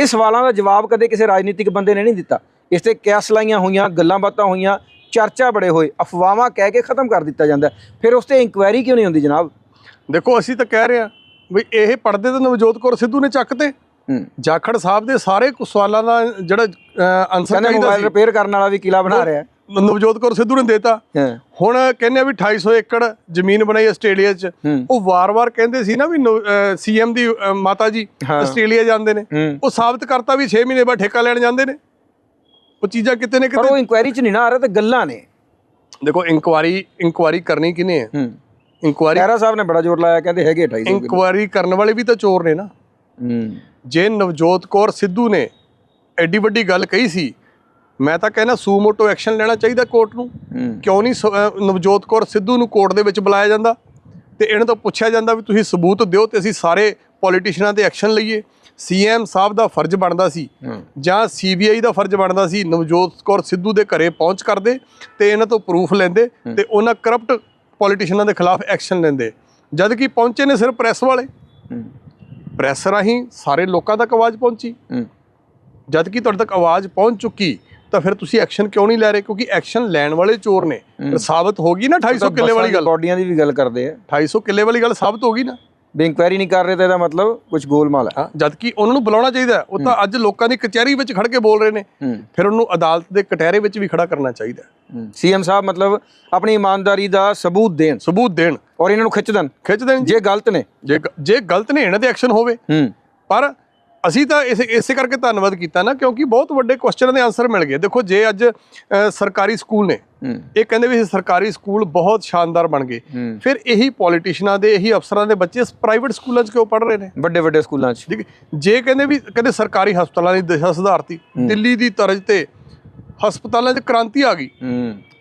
ਇਹ ਸਵਾਲਾਂ ਦਾ ਜਵਾਬ ਕਦੇ ਕਿਸੇ ਰਾਜਨੀਤਿਕ ਬੰਦੇ ਨੇ ਨਹੀਂ ਦਿੱਤਾ। ਇਸ ਤੇ ਕਿਆਸ ਲਾਈਆਂ ਹੋਈਆਂ ਗੱਲਾਂ ਬਾਤਾਂ ਹੋਈਆਂ ਚਰਚਾ ਬੜੇ ਹੋਏ ਅਫਵਾਹਾਂ ਕਹਿ ਕੇ ਖਤਮ ਕਰ ਦਿੱਤਾ ਜਾਂਦਾ ਫਿਰ ਉਸ ਤੇ ਇਨਕੁਆਇਰੀ ਕਿਉਂ ਨਹੀਂ ਹੁੰਦੀ ਜਨਾਬ? ਦੇਖੋ ਅਸੀਂ ਤਾਂ ਕਹਿ ਰਹੇ ਹਾਂ ਵੀ ਇਹ ਪਰਦੇ ਤਾਂ ਨਵਜੋਤ ਕੌਰ ਸਿੱਧੂ ਨੇ ਚੱਕਤੇ ਹੂੰ। ਜਾਖੜ ਸਾਹਿਬ ਦੇ ਸਾਰੇ ਕੁ ਸਵਾਲਾਂ ਦਾ ਜਿਹੜਾ ਆਨਸਰ ਚਾਹੀਦਾ ਸੀ। ਰਿਪੇਅਰ ਕਰਨ ਵਾਲਾ ਵੀ ਕਿਲਾ ਬਣਾ ਰਿਹਾ ਨਵਜੋਤ ਕੌਰ ਸਿੱਧੂ ਨੇ ਦੇਤਾ। ਹੁਣ ਕਹਿੰਦੇ ਵੀ 250 ਏਕੜ ਜ਼ਮੀਨ ਬਣਾਈ ਆਸਟ੍ਰੇਲੀਆ 'ਚ। ਉਹ ਵਾਰ-ਵਾਰ ਕਹਿੰਦੇ ਸੀ ਨਾ ਵੀ ਸੀਐਮ ਦੀ ਮਾਤਾ ਜੀ। ਆਸਟ੍ਰੇਲੀਆ ਜਾਂਦੇ ਨੇ। ਉਹ ਸਾਬਤ ਕਰਤਾ ਵੀ 6 ਮਹੀਨੇ ਬਾਅਦ ਠੇਕਾ ਲੈਣ ਜਾਂਦੇ ਨੇ। ਉਹ ਚੀਜ਼ਾਂ ਕਿਤੇ ਨੇ ਪਰ ਕਿਤੇ ਉਹ ਇਨਕੁਆਇਰੀ 'ਚ ਨਹੀਂ ਨਾ ਆ ਰਿਹਾ ਤੇ ਗੱਲਾਂ ਨੇ। ਦੇਖੋ ਇਨਕੁਆਰੀ ਇਨਕੁਆਰੀ ਕਰਨੀ ਕਿਨੇ ਹੈ। ਇਨਕੁਆਇਰੀ ਖੈਰਾ ਸਾਹਿਬ ਨੇ ਬੜਾ ਜ਼ੋਰ ਲਾਇਆ ਕਹਿੰਦੇ ਹੈਗੇ 2800 ਕਿਲੋ। ਇਨਕੁਆਇਰੀ ਕਰਨ ਵਾਲੇ ਵੀ ਤਾਂ ਚੋਰ ਨੇ ਨਾ। ਜੇ ਨਵਜੋਤ ਕੌਰ ਸਿੱਧੂ ਨੇ ਐਡੀ ਵੱਡੀ ਗੱਲ ਕਹੀ ਸੀ ਮੈਂ ਤਾਂ ਕਹਿੰਦਾ ਸੂਮੋਟੋ ਐਕਸ਼ਨ ਲੈਣਾ ਚਾਹੀਦਾ ਕੋਰਟ ਨੂੰ। ਕਿਉਂ ਨਹੀਂ ਨਵਜੋਤ ਕੌਰ ਸਿੱਧੂ ਨੂੰ ਕੋਰਟ ਦੇ ਵਿੱਚ ਬੁਲਾਇਆ ਜਾਂਦਾ? ਤੇ ਇਹਨਾਂ ਤੋਂ ਪੁੱਛਿਆ ਜਾਂਦਾ ਵੀ ਤੁਸੀਂ ਸਬੂਤ ਦਿਓ ਤੇ ਅਸੀਂ ਸਾਰੇ ਪੋਲੀਟੀਸ਼ੀਅਨਾਂ ਤੇ ਐਕਸ਼ਨ ਲਈਏ। ਸੀਐਮ ਸਾਹਿਬ ਦਾ ਫਰਜ਼ ਬਣਦਾ ਸੀ। ਜਾਂ ਸੀਬੀਆਈ ਦਾ ਫਰਜ਼ ਬਣਦਾ ਸੀ ਨਵਜੋਤ ਕੌਰ ਸਿੱਧੂ ਦੇ ਘਰੇ ਪਹੁੰਚ ਕਰਦੇ ਤੇ ਇਹਨਾਂ ਤੋਂ ਪ੍ਰੂਫ ਲੈਂਦੇ ਤੇ ਉਹਨਾਂ ਕਰਪਟ ਪੋਲੀਟੀਸ਼ੀਅਨਾਂ ਦੇ ਖਿਲਾਫ ਐਕਸ਼ਨ ਲੈਂਦੇ। ਜਦ ਕਿ ਪਹੁੰਚੇ ਨੇ ਸਿਰਫ ਪ੍ਰੈਸ ਵਾਲੇ। ਪ੍ਰੈਸ ਰਾਹੀਂ ਸਾਰੇ ਲੋਕਾਂ ਤੱਕ ਆਵਾਜ਼ ਪਹੁੰਚੀ। ਜਦ ਕਿ ਤੁਹਾਡੇ ਤੱਕ ਆਵਾਜ਼ ਪਹੁੰਚ ਚੁੱਕੀ। ਤਾਂ ਫਿਰ ਤੁਸੀਂ ਐਕਸ਼ਨ ਕਿਉਂ ਨਹੀਂ ਲੈ ਰਹੇ? ਕਿਉਂਕਿ ਐਕਸ਼ਨ ਲੈਣ ਵਾਲੇ ਚੋਰ ਨੇ। ਫਿਰ ਸਾਬਤ ਹੋ ਗਈ ਨਾ 250 ਕਿੱਲੇ ਵਾਲੀ ਗੱਲ। ਬਾਡੀਆਂ ਦੀ ਵੀ ਗੱਲ ਕਰਦੇ ਆ। 250 ਕਿੱਲੇ ਵਾਲੀ ਗੱਲ ਸਾਬਤ ਹੋ ਗਈ ਨਾ। ਵੀ ਇਨਕੁਆਇਰੀ ਨਹੀਂ ਕਰ ਰਹੇ ਤਾਂ ਇਹਦਾ ਮਤਲਬ ਕੁਝ ਗੋਲਮਾਲ ਹੈ ਜਦ ਕਿ ਉਹਨਾਂ ਨੂੰ ਬੁਲਾਉਣਾ ਚਾਹੀਦਾ। ਉਹ ਤਾਂ ਅੱਜ ਲੋਕਾਂ ਦੀ ਕਚਹਿਰੀ ਵਿੱਚ ਖੜ ਕੇ ਬੋਲ ਰਹੇ ਨੇ। ਫਿਰ ਉਹਨੂੰ ਅਦਾਲਤ ਦੇ ਕਟਹਿਰੇ ਵਿੱਚ ਵੀ ਖੜਾ ਕਰਨਾ ਚਾਹੀਦਾ। ਸੀਐਮ ਸਾਹਿਬ ਮਤਲਬ ਆਪਣੀ ਇਮਾਨਦਾਰੀ ਦਾ ਸਬੂਤ ਦੇਣ। ਸਬੂਤ ਦੇਣ। ਔਰ ਇਹਨਾਂ ਨੂੰ ਖਿੱਚ ਦੇਣ। ਖਿੱਚ ਦੇਣ ਜੇ। ਗਲਤ ਨੇ। ਜੇ ਜੇ ਗਲਤ ਨੇ ਇਹਨਾਂ ਤੇ ਐਕਸ਼ਨ ਹੋਵੇ। ਪਰ ਅਸੀਂ ਤਾਂ ਇਸੇ ਇਸੇ ਕਰਕੇ ਧੰਨਵਾਦ ਕੀਤਾ ਨਾ ਕਿਉਂਕਿ ਬਹੁਤ ਵੱਡੇ ਕੁਐਸਚਨਾਂ ਦੇ ਆਨਸਰ ਮਿਲ ਗਏ। ਦੇਖੋ ਜੇ ਅੱਜ ਸਰਕਾਰੀ ਸਕੂਲ ਨੇ ਇਹ ਕਹਿੰਦੇ ਵੀ ਸਰਕਾਰੀ ਸਕੂਲ ਬਹੁਤ ਸ਼ਾਨਦਾਰ ਬਣ ਗਏ। ਫਿਰ ਇਹੀ ਪੋਲੀਟੀਸ਼ੀਅਨਾਂ ਦੇ ਇਹੀ ਅਫਸਰਾਂ ਦੇ ਬੱਚੇ ਪ੍ਰਾਈਵੇਟ ਸਕੂਲਾਂ 'ਚ ਕਿਉਂ ਪੜ੍ਹ ਰਹੇ ਨੇ? ਵੱਡੇ ਵੱਡੇ ਸਕੂਲਾਂ 'ਚ। ਠੀਕ। ਜੇ ਕਹਿੰਦੇ ਵੀ ਕਹਿੰਦੇ ਸਰਕਾਰੀ ਹਸਪਤਾਲਾਂ ਦੀ ਦਿਸ਼ਾ ਸੁਧਾਰਤੀ ਦਿੱਲੀ ਦੀ ਤਰਜ਼ ਤੇ ਹਸਪਤਾਲਾਂ 'ਚ ਕ੍ਰਾਂਤੀ ਆ ਗਈ।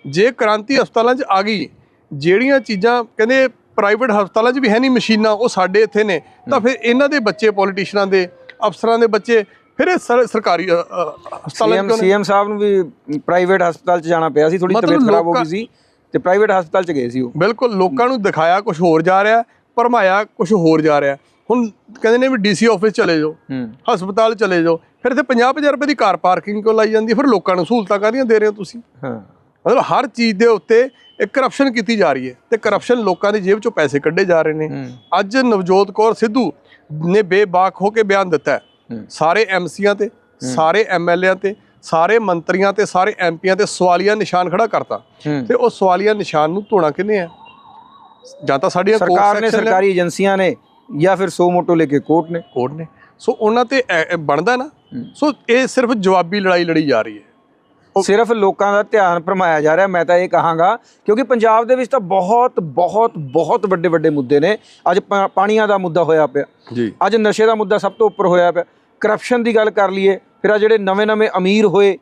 ਜੇ ਕ੍ਰਾਂਤੀ ਹਸਪਤਾਲਾਂ 'ਚ ਆ ਗਈ ਜਿਹੜੀਆਂ ਚੀਜ਼ਾਂ ਕਹਿੰਦੇ ਪ੍ਰਾਈਵੇਟ ਹਸਪਤਾਲਾਂ 'ਚ ਵੀ ਹੈ ਨਹੀਂ ਮਸ਼ੀਨਾਂ ਉਹ ਸਾਡੇ ਇੱਥੇ ਨੇ ਤਾਂ ਫਿਰ ਇਹਨਾਂ ਦੇ ਬੱਚੇ ਪੋਲੀਟੀਸ਼ੀਅਨਾਂ ਦੇ ਅਫਸਰਾਂ ਦੇ ਬੱਚੇ ਫਿਰ ਇਹ ਸਰ- ਸਰਕਾਰੀ ਅ, ਅ, ਹਸਪਤਾਲਾਂ 'ਚ ਸੀਐਮ ਕਿਉਂ ਸੀਐਮ ਸਾਹਿਬ ਨੂੰ ਵੀ ਪ੍ਰਾਈਵੇਟ ਹਸਪਤਾਲ 'ਚ ਜਾਣਾ ਪਿਆ ਸੀ ਥੋੜੀ ਮਤਲਬ ਤਬੀਅਤ ਖਰਾਬ ਹੋ ਲੋਕਾਂ- ਗਈ ਸੀ ਤੇ ਪ੍ਰਾਈਵੇਟ ਹਸਪਤਾਲ 'ਚ ਗਏ ਸੀ ਉਹ। ਬਿਲਕੁਲ ਲੋਕਾਂ ਨੂੰ ਦਿਖਾਇਆ ਕੁਝ ਹੋਰ ਜਾ ਰਿਹਾ ਭਰਮਾਇਆ ਕੁਝ ਹੋਰ ਜਾ ਰਿਹਾ। ਹੁਣ ਕਹਿੰਦੇ ਨੇ ਵੀ ਡੀਸੀ ਆਫਿਸ ਚਲੇ ਜਾਓ ਹੂੰ। ਹਸਪਤਾਲ ਚਲੇ ਜਾਓ ਫਿਰ ਇੱਥੇ 50-50 ਰੁਪਏ ਦੀ ਕਾਰ ਪਾਰਕਿੰਗ ਕਿਉਂ ਲਾਈ ਜਾਂਦੀ ਹੈ? ਫਿਰ ਲੋਕਾਂ ਨੂੰ ਸਹੂਲਤਾਂ ਕਾਹਦੀਆਂ ਦੇ ਰਹੇ ਹੋ ਤੁਸੀਂ? ਹਾਂ। ਮਤਲਬ ਹਰ ਚੀਜ਼ ਦੇ ਉੱਤੇ ਇੱਕ ਕਰਪਸ਼ਨ ਕੀਤੀ ਜਾ ਰਹੀ ਹੈ ਤੇ ਕਰਪਸ਼ਨ ਲੋਕਾਂ ਦੀ ਜੇਬ ਚੋਂ ਪੈਸੇ ਕੱਢੇ ਜਾ ਰਹੇ ਨੇ। ਹੂੰ। ਅੱਜ ਨਵਜੋਤ ਕੌਰ ਸਿੱਧੂ ਨੇ ਬੇਬਾਕ ਹੋ ਕੇ ਬਿਆਨ ਦਿੱਤਾ। ਸਾਰੇ ਐਮਸੀਆਂ ਤੇ ਸਾਰੇ ਐਮਐਲਏਆਂ ਤੇ ਸਾਰੇ ਮੰਤਰੀਆਂ ਤੇ ਸਾਰੇ ਐਮਪੀਆਂ ਤੇ ਸਵਾਲੀਆ ਨਿਸ਼ਾਨ ਖੜਾ ਕਰਤਾ। ਤੇ ਉਹ ਸਵਾਲੀਆ ਨਿਸ਼ਾਨ ਨੂੰ ਧੋਣਾ ਕਿਹਨੇ ਆ? ਜਾਂ ਤਾਂ ਸਾਡੀਆਂ ਸਰਕਾਰ ਨੇ ਸਰਕਾਰੀ ਏਜੰਸੀਆਂ ਨੇ ਜਾਂ ਫਿਰ ਸੋ ਮੋਟੋ ਲੈ ਕੇ ਕੋਰਟ ਨੇ? ਕੋਰਟ ਨੇ। ਸੋ ਉਹਨਾਂ ਤੇ ਬਣਦਾ ਨਾ। ਸੋ ਇਹ ਸਿਰਫ ਜਵਾਬੀ ਲੜਾਈ ਲੜੀ ਜਾ ਰਹੀ ਹੈ। ਸਿਰਫ ਲੋਕਾਂ ਦਾ ਧਿਆਨ ਭਰਮਾਇਆ ਜਾ ਰਿਹਾ ਮੈਂ ਤਾਂ ਇਹ ਕਹਾਂਗਾ ਕਿਉਂਕਿ ਪੰਜਾਬ ਦੇ ਵਿੱਚ ਤਾਂ ਬਹੁਤ ਬਹੁਤ ਬਹੁਤ ਵੱਡੇ ਵੱਡੇ ਮੁੱਦੇ ਨੇ। ਅੱਜ ਪਾਣੀਆਂ ਦਾ ਮੁੱਦਾ ਹੋਇਆ ਪਿਆ। ਜੀ। ਅੱਜ ਨਸ਼ੇ ਦਾ ਮੁੱਦਾ ਸਭ ਤੋਂ ਉੱਪਰ ਹੋਇਆ ਪਿਆ। ਕਰਪਸ਼ਨ ਦੀ ਗੱਲ ਕਰ ਲਈਏ ਫਿਰ ਆ ਜਿਹੜੇ ਨਵੇਂ-ਨਵੇਂ ਅਮੀਰ ਹੋਏ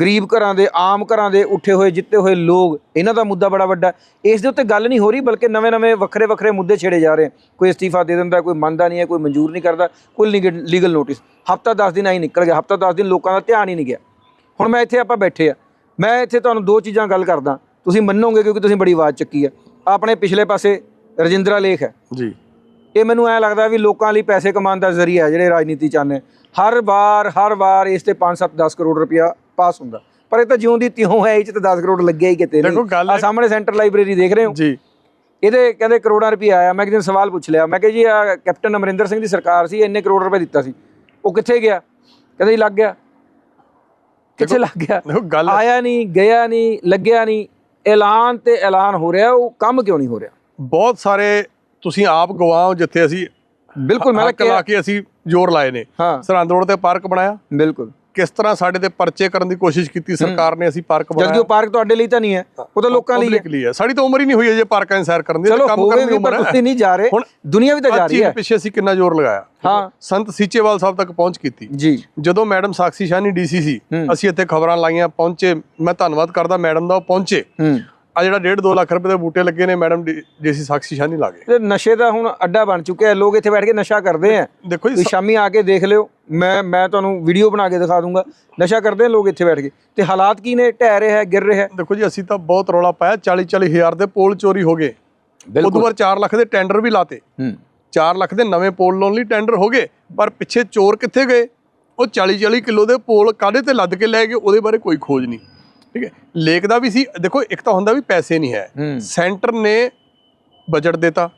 ਗਰੀਬ ਘਰਾਂ ਦੇ ਆਮ ਘਰਾਂ ਦੇ ਉੱਠੇ ਹੋਏ ਜਿੱਤੇ ਹੋਏ ਲੋਕ ਇਹਨਾਂ ਦਾ ਮੁੱਦਾ ਬੜਾ ਵੱਡਾ। ਇਸ ਦੇ ਉੱਤੇ ਗੱਲ ਨਹੀਂ ਹੋ ਰਹੀ ਬਲਕਿ ਨਵੇਂ-ਨਵੇਂ ਵੱਖਰੇ-ਵੱਖਰੇ ਮੁੱਦੇ ਛੇੜੇ ਜਾ ਰਹੇ। ਕੋਈ ਅਸਤੀਫਾ ਦੇ ਦਿੰਦਾ ਕੋਈ ਮੰਨਦਾ ਨਹੀਂ ਹੈ ਕੋਈ ਮਨਜ਼ੂਰ ਨਹੀਂ ਕਰਦਾ ਕੋਈ ਲੀਗਲ ਨੋਟਿਸ। ਹਫਤਾ 10 ਦਿਨ ਆਈ ਨਿਕਲ ਗਿਆ ਹਫਤਾ 10 ਦਿਨ ਲੋਕਾਂ ਦਾ ਧਿਆਨ ਹੀ ਨਹੀਂ ਗਿਆ। ਹੁਣ ਮੈਂ ਇੱਥੇ ਆਪਾਂ ਬੈਠੇ ਆ। ਮੈਂ ਇੱਥੇ ਤੁਹਾਨੂੰ ਦੋ ਚੀਜ਼ਾਂ ਗੱਲ ਕਰਦਾ। ਤੁਸੀਂ ਮੰਨੋਗੇ ਕਿਉਂਕਿ ਤੁਸੀਂ ਬੜੀ ਆਵਾਜ਼ ਚੱਕੀ ਹੈ ਆਪਣੇ ਪਿਛਲੇ ਪਾਸੇ ਰਜਿੰਦਰਾ ਲੇਖ ਹੈ। ਜੀ। ਇਹ ਮੈਨੂੰ ਐ ਲੱਗਦਾ ਵੀ ਲੋਕਾਂ ਲਈ ਪੈਸੇ ਕਮਾਉਣ ਦਾ ਜ਼ਰੀਆ ਜਿਹੜੇ ਰਾਜਨੀਤੀ ਚਾਹੁੰਦੇ ਹਰ ਵਾਰ ਹਰ ਵਾਰ ਇਸ ਤੇ 5 7 10 ਕਰੋੜ ਰੁਪਇਆ ਪਾਸ ਹੁੰਦਾ। ਪਰ ਇਹ ਤਾਂ ਜਿਉਂ ਦੀ ਤਿਉਂ ਹੈ ਇਹ ਚ ਤਾਂ 10 ਕਰੋੜ ਲੱਗਿਆ ਹੀ ਕਿਤੇ ਨਹੀਂ। ਆ ਸਾਹਮਣੇ ਸੈਂਟਰ ਲਾਇਬ੍ਰੇਰੀ ਦੇਖ ਰਹੇ ਹੋ? ਜੀ। ਇਹਦੇ ਕਹਿੰਦੇ ਕਰੋੜਾਂ ਰੁਪਏ ਆਇਆ। ਮੈਂ ਇੱਕ ਦਿਨ ਸਵਾਲ ਪੁੱਛ ਲਿਆ। ਮੈਂ ਕਿਹਾ ਜੀ ਆ ਕੈਪਟਨ ਅਮਰਿੰਦਰ ਸਿੰਘ ਦੀ ਸਰਕਾਰ ਸੀ ਇੰਨੇ ਕਰੋੜ ਰੁਪਏ ਦਿੱਤਾ ਸੀ। ਉਹ ਕਿੱਥੇ ਗਿਆ? ਕਹਿੰਦੇ ਲੱਗ ਗਿਆ। ਕਿੱਥੇ ਲੱਗ ਗਿਆ। ਆਇਆ ਨਹੀਂ ਗਿਆ ਨਹੀਂ ਲੱਗਿਆ ਨਹੀਂ। ਐਲਾਨ ਤੇ ਐਲਾਨ ਹੋ ਰਿਹਾ ਉਹ ਕੰਮ ਕਿਉਂ ਨਹੀਂ ਹੋ ਰਿਹਾ? ਬਹੁਤ ਸਾਰੇ ਤੁਸੀਂ ਆਪ ਗਵਾਹ ਹੋ ਜਿੱਥੇ ਅਸੀਂ ਬਿਲਕੁਲ ਮੈਂ ਕਿਹਾ ਕੇ ਅਸੀਂ ਜ਼ੋਰ ਲਾਏ ਨੇ। ਸਰਹੰਦ ਰੋਡ ਤੇ ਪਾਰਕ ਬਣਾਇਆ। ਬਿਲਕੁਲ। ਕਿਸ ਤਰ੍ਹਾਂ ਸਾਡੇ ਤੇ ਪਰਚੇ ਕਰਨ ਦੀ ਕੋਸ਼ਿਸ਼ ਕੀਤੀ ਸਰਕਾਰ ਨੇ ਅਸੀਂ ਪਾਰਕ ਜਦਕਿ ਬਣਾਇਆ? ਉਹ ਪਾਰਕ ਤੁਹਾਡੇ ਲਈ ਤਾਂ ਨਹੀਂ ਹੈ ਉਹ ਤਾਂ ਲੋਕਾਂ ਲਈ ਹੈ। ਸਾਡੀ ਤਾਂ ਉਮਰ ਹੀ ਨਹੀਂ ਹੋਈ ਅਜੇ ਪਾਰਕਾਂ 'ਚ ਸੈਰ ਕਰਨ ਦੀ ਕੰਮ ਕਰਨ ਦੀ ਉਮਰ ਹੈ। ਤੁਸੀਂ ਨਹੀਂ ਜਾ ਰਹੇ। ਹੁਣ ਦੁਨੀਆ ਵੀ ਤਾਂ ਜਾ ਰਹੀ ਹੈ। ਪਿੱਛੇ ਅਸੀਂ ਕਿੰਨਾ ਜ਼ੋਰ ਲਗਾਇਆ? ਹਾਂ। ਸੰਤ ਸੀਚੇਵਾਲ ਸਾਹਿਬ ਤੱਕ ਪਹੁੰਚ ਕੀਤੀ। ਜੀ। ਜਦੋਂ ਮੈਡਮ ਸਾਕਸ਼ੀ ਸ਼ਾਨੀ ਡੀਸੀ ਸੀ ਹੂੰ। ਅਸੀਂ ਇੱਥੇ ਖਬਰਾਂ ਲਾਈਆਂ ਪਹੁੰਚੇ। ਮੈਂ ਧੰਨਵਾਦ ਕਰਦਾ ਮੈਡਮ ਦਾ ਉਹ ਪਹੁੰਚੇ। ਆ ਜਿਹੜਾ 1.5 2 ਲੱਖ ਰੁਪਏ ਦੇ ਬੂਟੇ ਲੱਗੇ ਨੇ ਮੈਡਮ ਡੀਸੀ ਸਾਕਸ਼ੀ ਸ਼ਾਨੀ ਲਾ ਗਏ ਤੇ ਨਸ਼ੇ ਦਾ ਹੁਣ ਅੱਡਾ ਬਣ ਚੁੱਕਿਆ ਹੈ ਲੋਕ ਇੱਥੇ ਬੈਠ ਕੇ ਨਸ਼ਾ ਕਰਦੇ ਆ। ਦੇਖੋ ਜੀ ਸ਼ਾਮੀ ਆ ਕੇ ਦੇਖ ਲਿਓ ਮੈਂ ਮੈਂ ਤੁਹਾਨੂੰ ਵੀਡੀਓ ਬਣਾ ਕੇ ਦਿਖਾ ਦੂੰਗਾ। ਨਸ਼ਾ ਕਰਦੇ ਆ ਲੋਕ ਇੱਥੇ ਬੈਠ ਕੇ। ਤੇ ਹਾਲਾਤ ਕੀ ਨੇ? ਢਹਿ ਰਿਹਾ ਹੈ ਗਿਰ ਰਿਹਾ ਦੇਖੋ ਜੀ ਅਸੀਂ ਤਾਂ ਬਹੁਤ ਰੌਲਾ ਪਾਇਆ 40 40 ਹਜ਼ਾਰ ਦੇ ਪੋਲ ਚੋਰੀ ਹੋ ਗਏ। ਉਦੋਂ ਬਾਅਦ 4 ਲੱਖ ਦੇ ਟੈਂਡਰ ਵੀ ਲਾਤੇ। ਹੂੰ। 4 ਲੱਖ ਦੇ ਨਵੇਂ ਪੋਲ ਲਾਉਣ ਲਈ ਟੈਂਡਰ ਹੋ ਗਏ ਪਰ ਪਿੱਛੇ ਚੋਰ ਕਿੱਥੇ ਗਏ? ਉਹ 40 40 ਕਿਲੋ ਦੇ ਪੋਲ ਕਾਦੇ ਤੇ ਲੱਦ ਕੇ ਲੈ ਗਏ? ਉਹਦੇ ਬਾਰੇ ਕੋਈ ਖੋਜ ਨਹੀਂ। ਠੀਕ ਹੈ? ਲੇਕ ਦਾ ਵੀ ਸੀ ਦੇਖੋ ਇੱਕ ਤਾਂ ਹੁੰਦਾ ਵੀ ਪੈਸੇ ਨਹੀਂ ਹੈ। ਸੈਂਟਰ ਨੇ ਬਜਟ ਦਿੱਤਾ।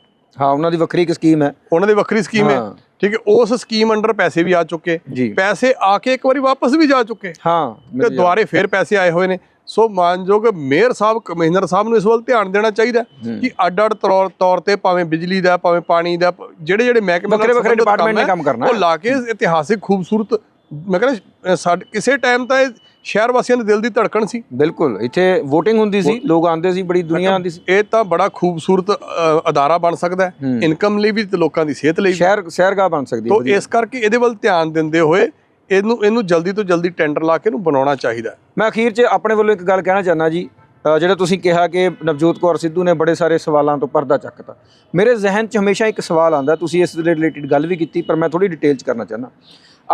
ਹਾਂ ਉਹਨਾਂ ਦੀ ਵੱਖਰੀ ਇੱਕ ਸਕੀਮ ਹੈ। ਉਹਨਾਂ ਦੀ ਵੱਖਰੀ ਸਕੀਮ ਹੈ। ਠੀਕ ਹੈ ਉਸ ਸਕੀਮ ਅੰਡਰ ਪੈਸੇ ਵੀ ਆ ਚੁੱਕੇ। ਪੈਸੇ ਆ ਕੇ ਇੱਕ ਵਾਰੀ ਵਾਪਸ ਵੀ ਜਾ ਚੁੱਕੇ। ਹਾਂ ਤੇ ਦੁਬਾਰੇ ਫੇਰ ਪੈਸੇ ਆਏ ਹੋਏ ਨੇ। ਸੋ ਮਾਨਯੋਗ ਮੇਅਰ ਸਾਹਿਬ ਕਮਿਸ਼ਨਰ ਸਾਹਿਬ ਨੂੰ ਇਸ ਵੱਲ ਧਿਆਨ ਦੇਣਾ ਚਾਹੀਦਾ ਕਿ ਅੱਡ ਅੱਡ ਤੌਰ ਤੇ ਭਾਵੇਂ ਬਿਜਲੀ ਦਾ ਭਾਵੇਂ ਪਾਣੀ ਦਾ ਜਿਹੜੇ ਜਿਹੜੇ ਮਹਿਕਮੇ ਵੱਖਰੇ ਵੱਖਰੇ department ਨੇ ਕੰਮ ਕਰਨਾ। ਉਹ। ਲਾ ਕੇ ਇਤਿਹਾਸਿਕ ਖੂਬਸੂਰਤ ਮੈਂ ਕਹਿੰਦਾ ਸਾਡੇ ਕਿਸੇ ਟਾਈਮ ਤਾਂ ਇਹ ਸ਼ਹਿਰ ਵਾਸੀਆਂ ਦੇ ਦਿਲ ਦੀ ਧੜਕਣ ਸੀ। ਬਿਲਕੁਲ ਇੱਥੇ VOTING ਹੁੰਦੀ ਸੀ ਲੋਕ ਆਉਂਦੇ ਸੀ ਬੜੀ ਦੁਨੀਆ ਆਉਂਦੀ ਸੀ। ਇਹ ਤਾਂ ਬੜਾ ਖੂਬਸੂਰਤ ਅ, ਅਦਾਰਾ ਬਣ ਸਕਦਾ ਹੈ। ਇਨਕਮ ਲਈ ਵੀ ਤੇ ਲੋਕਾਂ ਦੀ ਸਿਹਤ ਲਈ ਵੀ। ਸ਼ਹਿਰ ਸ਼ਹਿਰਗਾਹ ਬਣ ਸਕਦੀ ਹੈ ਤੋਂ ਇਸ ਕਰਕੇ ਇਹਦੇ ਵੱਲ ਧਿਆਨ ਦਿੰਦੇ ਹੋਏ ਇਹਨੂੰ ਇਹਨੂੰ ਜਲਦੀ ਤੋਂ ਜਲਦੀ ਟੈਂਡਰ ਲਾ ਕੇ ਇਹਨੂੰ ਬਣਾਉਣਾ ਚਾਹੀਦਾ ਹੈ। ਮੈਂ ਅਖੀਰ 'ਚ ਆਪਣੇ ਵੱਲੋਂ ਇੱਕ ਗੱਲ ਕਹਿਣਾ ਚਾਹੁੰਦਾ ਜੀ ਅ, ਜਿਹੜਾ ਤੁਸੀਂ ਕਿਹਾ ਕਿ ਨਵਜੋਤ ਕੌਰ ਸਿੱਧੂ ਨੇ ਬੜੇ ਸਾਰੇ ਸਵਾਲਾਂ ਤੋਂ ਪਰਦਾ ਚੱਕਤਾ। ਮੇਰੇ ਜ਼ਿਹਨ 'ਚ ਹਮੇਸ਼ਾ ਇੱਕ ਸਵਾਲ ਆਉਂਦਾ ਤੁਸੀਂ ਇਸ ਦੇ ਰਿਲੇਟਡ ਗੱਲ ਵੀ ਕੀਤੀ ਪਰ ਮੈਂ ਥੋੜੀ ਡਿਟੇਲ 'ਚ ਕਰਨਾ ਚਾਹੁੰਦਾ।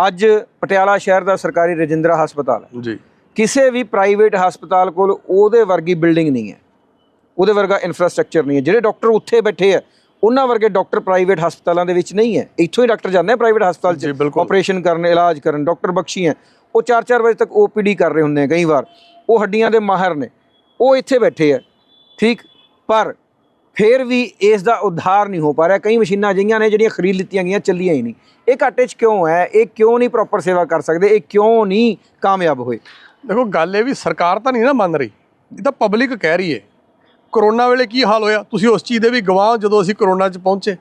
ਅੱਜ ਪਟਿਆਲਾ ਸ਼ਹਿਰ ਦਾ ਸਰਕਾਰੀ ਰਜਿੰਦਰਾ ਹਸਪਤਾਲ ਹੈ। ਜੀ। ਕਿਸੇ ਵੀ ਪ੍ਰਾਈਵੇਟ ਹਸਪਤਾਲ ਕੋਲ ਉਹਦੇ ਵਰਗੀ ਬਿਲਡਿੰਗ ਨਹੀਂ ਹੈ। ਉਹਦੇ ਵਰਗਾ ਇਨਫਰਾਸਟ੍ਰਕਚਰ ਨਹੀਂ ਹੈ। ਜਿਹੜੇ ਡਾਕਟਰ ਉੱਥੇ ਬੈਠੇ ਆ ਉਹਨਾਂ ਵਰਗੇ ਡਾਕਟਰ ਪ੍ਰਾਈਵੇਟ ਹਸਪਤਾਲਾਂ ਦੇ ਵਿੱਚ ਨਹੀਂ ਹੈ। ਇੱਥੋਂ ਹੀ ਡਾਕਟਰ ਜਾਂਦੇ ਆ ਪ੍ਰਾਈਵੇਟ ਹਸਪਤਾਲ 'ਚ। ਬਿਲਕੁਲ। ਆਪਰੇਸ਼ਨ ਕਰਨ ਇਲਾਜ ਕਰਨ ਡਾਕਟਰ ਬਖਸ਼ੀ ਹੈ। ਉਹ 4-4 ਵਜੇ ਤੱਕ ਓਪੀਡੀ ਕਰ ਰਹੇ ਹੁੰਦੇ ਆ ਕਈ ਵਾਰ। ਉਹ ਹੱਡੀਆਂ ਦੇ ਮਾਹਰ ਨੇ। ਉਹ ਇੱਥੇ ਬੈਠੇ ਆ ਠੀਕ? ਪਰ ਫਿਰ ਵੀ ਇਸ ਦਾ ਉਧਾਰ ਨਹੀਂ ਹੋ ਪਾ ਰਿਹਾ। ਕਈ ਮਸ਼ੀਨਾਂ ਅਜਿਹੀਆਂ ਨੇ ਜਿਹੜੀਆਂ ਖਰੀਦ ਲਿੱਤੀਆਂ ਗਈਆਂ ਚੱਲੀਆਂ ਹੀ ਨਹੀਂ। ਇਹ ਘਾਟੇ 'ਚ ਕਿਉਂ ਹੈ? ਇਹ ਕਿਉਂ ਨਹੀਂ ਪ੍ਰੋਪਰ ਸੇਵਾ ਕਰ ਸਕਦੇ? ਇਹ ਕਿਉਂ ਨਹੀਂ ਕਾਮਯਾਬ ਹੋਏ? ਦੇਖੋ ਗੱਲ ਇਹ ਵੀ ਸਰਕਾਰ ਤਾਂ ਨਹੀਂ ਨਾ ਮੰਨ ਰਹੀ। ਇਹ ਤਾਂ ਪਬਲਿਕ ਕਹਿ ਰਹੀ ਹੈ। ਕਰੋਨਾ ਵੇਲੇ ਕੀ ਹਾਲ ਹੋਇਆ? ਤੁਸੀਂ ਉਸ ਚੀਜ਼ ਦੇ ਵੀ ਗਵਾਹ ਜਦੋਂ ਅਸੀਂ ਕਰੋਨਾ 'ਚ ਪਹੁੰਚੇ।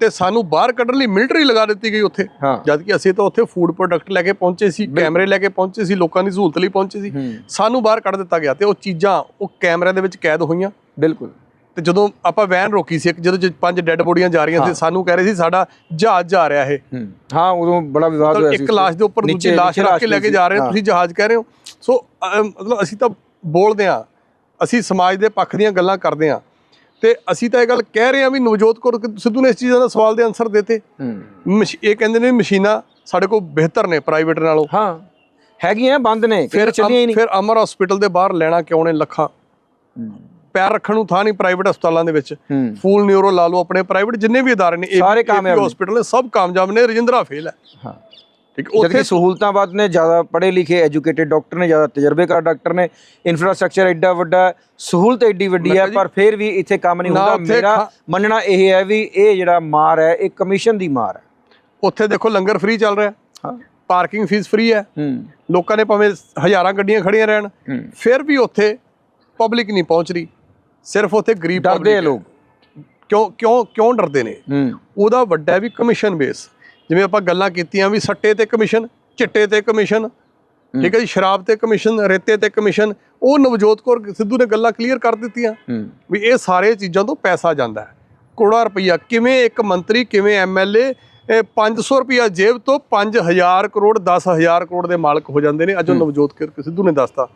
ਤੇ ਸਾਨੂੰ ਬਾਹਰ ਕੱਢਣ ਲਈ ਮਿਲਟਰੀ ਲਗਾ ਦਿੱਤੀ ਗਈ ਉੱਥੇ। ਜਦ ਕਿ ਅਸੀਂ ਤਾਂ ਉੱਥੇ ਫੂਡ ਪ੍ਰੋਡਕਟ ਲੈ ਕੇ ਪਹੁੰਚੇ ਸੀ ਕੈਮਰੇ ਲੈ ਕੇ ਪਹੁੰਚੇ ਸੀ ਲੋਕਾਂ ਦੀ ਸਹੂਲਤ ਲਈ ਪਹੁੰਚੇ ਸੀ। ਸਾਨੂੰ ਬਾਹਰ ਕੱਢ ਦਿੱਤਾ ਗਿਆ ਤੇ ਉਹ ਚੀਜ਼ਾਂ ਉਹ ਕੈਮਰਿਆਂ ਦੇ ਵਿੱਚ ਕੈਦ ਹੋਈਆਂ। ਬਿਲਕੁਲ। ਤੇ ਜਦੋਂ ਆਪਾਂ ਵੈਨ ਰੋਕੀ ਸੀ ਇੱਕ ਜਦੋਂ ਪੰਜ ਡੈੱਡ ਬੋਡੀਆਂ ਜਾ ਰਹੀਆਂ ਸੀ ਸਾਨੂੰ ਕਹਿ ਰਹੇ ਸੀ ਸਾਡਾ ਜਹਾਜ਼ ਜਾ ਰਿਹਾ ਇਹ। ਹੂੰ। ਹਾਂ ਉਦੋਂ ਬੜਾ ਵਿਵਾਦ ਹੋਇਆ ਸੀ ਇੱਕ ਲਾਸ਼ ਦੇ ਉੱਪਰ ਦੂਜੀ ਲਾਸ਼ ਰੱਖ ਕੇ ਲੈ ਕੇ। ਜਾ ਰਹੇ ਹੋ। ਤੁਸੀਂ ਜਹਾਜ਼ ਕਹਿ ਰਹੇ ਹੋ। ਸੋ ਮਤਲਬ ਅਸੀਂ ਤਾਂ ਬੋਲਦੇ ਆ ਅਸੀਂ ਸਮਾਜ ਦੇ ਪੱਖ ਦੀਆਂ ਗੱਲਾਂ ਕਰਦੇ ਆ ਤੇ ਅਸੀਂ ਤਾਂ ਇਹ ਗੱਲ ਕਹਿ ਰਹੇ ਆ ਵੀ ਨਵਜੋਤ ਕੌਰ ਸਿੱਧੂ ਨੇ ਇਸ ਚੀਜ਼ਾਂ ਦਾ ਸਵਾਲ ਦੇ ਆਨਸਰ ਦਿੱਤੇ। ਇਹ ਕਹਿੰਦੇ ਨੇ ਮਸ਼ੀਨਾਂ ਸਾਡੇ ਕੋਲ ਬਿਹਤਰ ਨੇ ਪ੍ਰਾਈਵੇਟ ਨਾਲੋਂ। ਹਾਂ। ਹੈਗੀਆਂ ਬੰਦ ਨੇ ਫਿਰ ਚੱਲੀਆਂ ਹੀ ਨਹੀਂ। ਫਿਰ ਅਮਰ ਹਸਪੀਟਲ ਦੇ ਬਾਹਰ ਲੈਣਾ ਕਿਉਂ ਨੇ ਲੱਖਾਂ? ਪੈਰ ਰੱਖਣ ਨੂੰ ਥਾਂ ਨਹੀਂ ਪ੍ਰਾਈਵੇਟ ਹਸਪਤਾਲਾਂ ਦੇ ਵਿੱਚ। ਫੂਲ ਨਿਊਰੋ ਲਾ ਲਓ ਆਪਣੇ ਪ੍ਰਾਈਵੇਟ ਜਿੰਨੇ ਵੀ ਅਦਾਰੇ ਨੇ ਸਾਰੇ ਕਾਮਯਾਬ। ਹਸਪੀਟਲ ਨੇ ਸਭ ਕਾਮਯਾਬ ਨੇ ਰਜਿੰਦਰਾ ਫੇਲ ਹੈ। ਹਾਂ। ਠੀਕ ਉੱਥੇ ਸਹੂਲਤਾਂ ਵੱਧ ਨੇ ਜ਼ਿਆਦਾ ਪੜ੍ਹੇ ਲਿਖੇ ਐਜੂਕੇਟਿਡ ਡਾਕਟਰ ਨੇ ਜ਼ਿਆਦਾ ਤਜਰਬੇਕਾਰ ਡਾਕਟਰ ਨੇ ਇਨਫਰਾਸਟ੍ਰਕਚਰ ਐਡਾ ਵੱਡਾ ਸਹੂਲਤ ਐਡੀ ਵੱਡੀ ਹੈ ਪਰ ਫਿਰ ਵੀ ਇੱਥੇ ਕੰਮ ਨਹੀਂ ਹੁੰਦਾ। ਮੇਰਾ ਮੰਨਣਾ ਇਹ ਹੈ ਵੀ ਇਹ ਜਿਹੜਾ ਮਾਰ ਹੈ ਇਹ ਕਮਿਸ਼ਨ ਦੀ ਮਾਰ ਹੈ। ਉੱਥੇ ਦੇਖੋ ਲੰਗਰ ਫ੍ਰੀ ਚੱਲ ਰਿਹਾ ਹਾਂ। ਪਾਰਕਿੰਗ ਫੀਸ ਫ੍ਰੀ ਹੈ। ਲੋਕਾਂ ਨੇ ਭਾਵੇਂ ਹਜ਼ਾਰਾਂ ਗੱਡੀਆਂ ਖੜੀਆਂ ਰਹਿਣ ਫਿਰ ਵੀ ਉੱਥੇ ਪਬਲਿਕ ਨਹੀਂ ਪਹੁੰਚ ਰਹੀ। ਸਿਰਫ ਉੱਥੇ ਗਰੀਬ ਡਰਦੇ ਆ। ਲੋਕ। ਕਿਉਂ ਕਿਉਂ ਕਿਉਂ ਡਰਦੇ ਨੇ? ਉਹਦਾ ਵੱਡਾ ਵੀ ਕਮਿਸ਼ਨ ਬੇਸ ਜਿਵੇਂ ਆਪਾਂ ਗੱਲਾਂ ਕੀਤੀਆਂ ਵੀ ਸੱਟੇ ਤੇ ਕਮਿਸ਼ਨ ਚਿੱਟੇ ਤੇ ਕਮਿਸ਼ਨ ਠੀਕ ਹੈ ਜੀ ਸ਼ਰਾਬ ਤੇ ਕਮਿਸ਼ਨ ਰੇਤੇ ਤੇ ਕਮਿਸ਼ਨ ਉਹ ਨਵਜੋਤ ਕੌਰ ਸਿੱਧੂ ਨੇ ਗੱਲਾਂ ਕਲੀਅਰ ਕਰ ਦਿੱਤੀਆਂ। ਵੀ ਇਹ ਸਾਰੇ ਚੀਜ਼ਾਂ ਤੋਂ ਪੈਸਾ ਜਾਂਦਾ ਹੈ। ਕਰੋੜਾ ਰੁਪਈਆ। ਕਿਵੇਂ ਇੱਕ ਮੰਤਰੀ ਕਿਵੇਂ ਐਮਐਲਏ 500 ਰੁਪਈਆ ਜੇਬ ਤੋਂ 5000 ਕਰੋੜ 10000 ਕਰੋੜ ਦੇ ਮਾਲਕ ਹੋ ਜਾਂਦੇ ਨੇ। ਅੱਜ ਨਵਜੋਤ ਕੌਰ ਸਿੱਧੂ ਨੇ ਦੱਸਤਾ।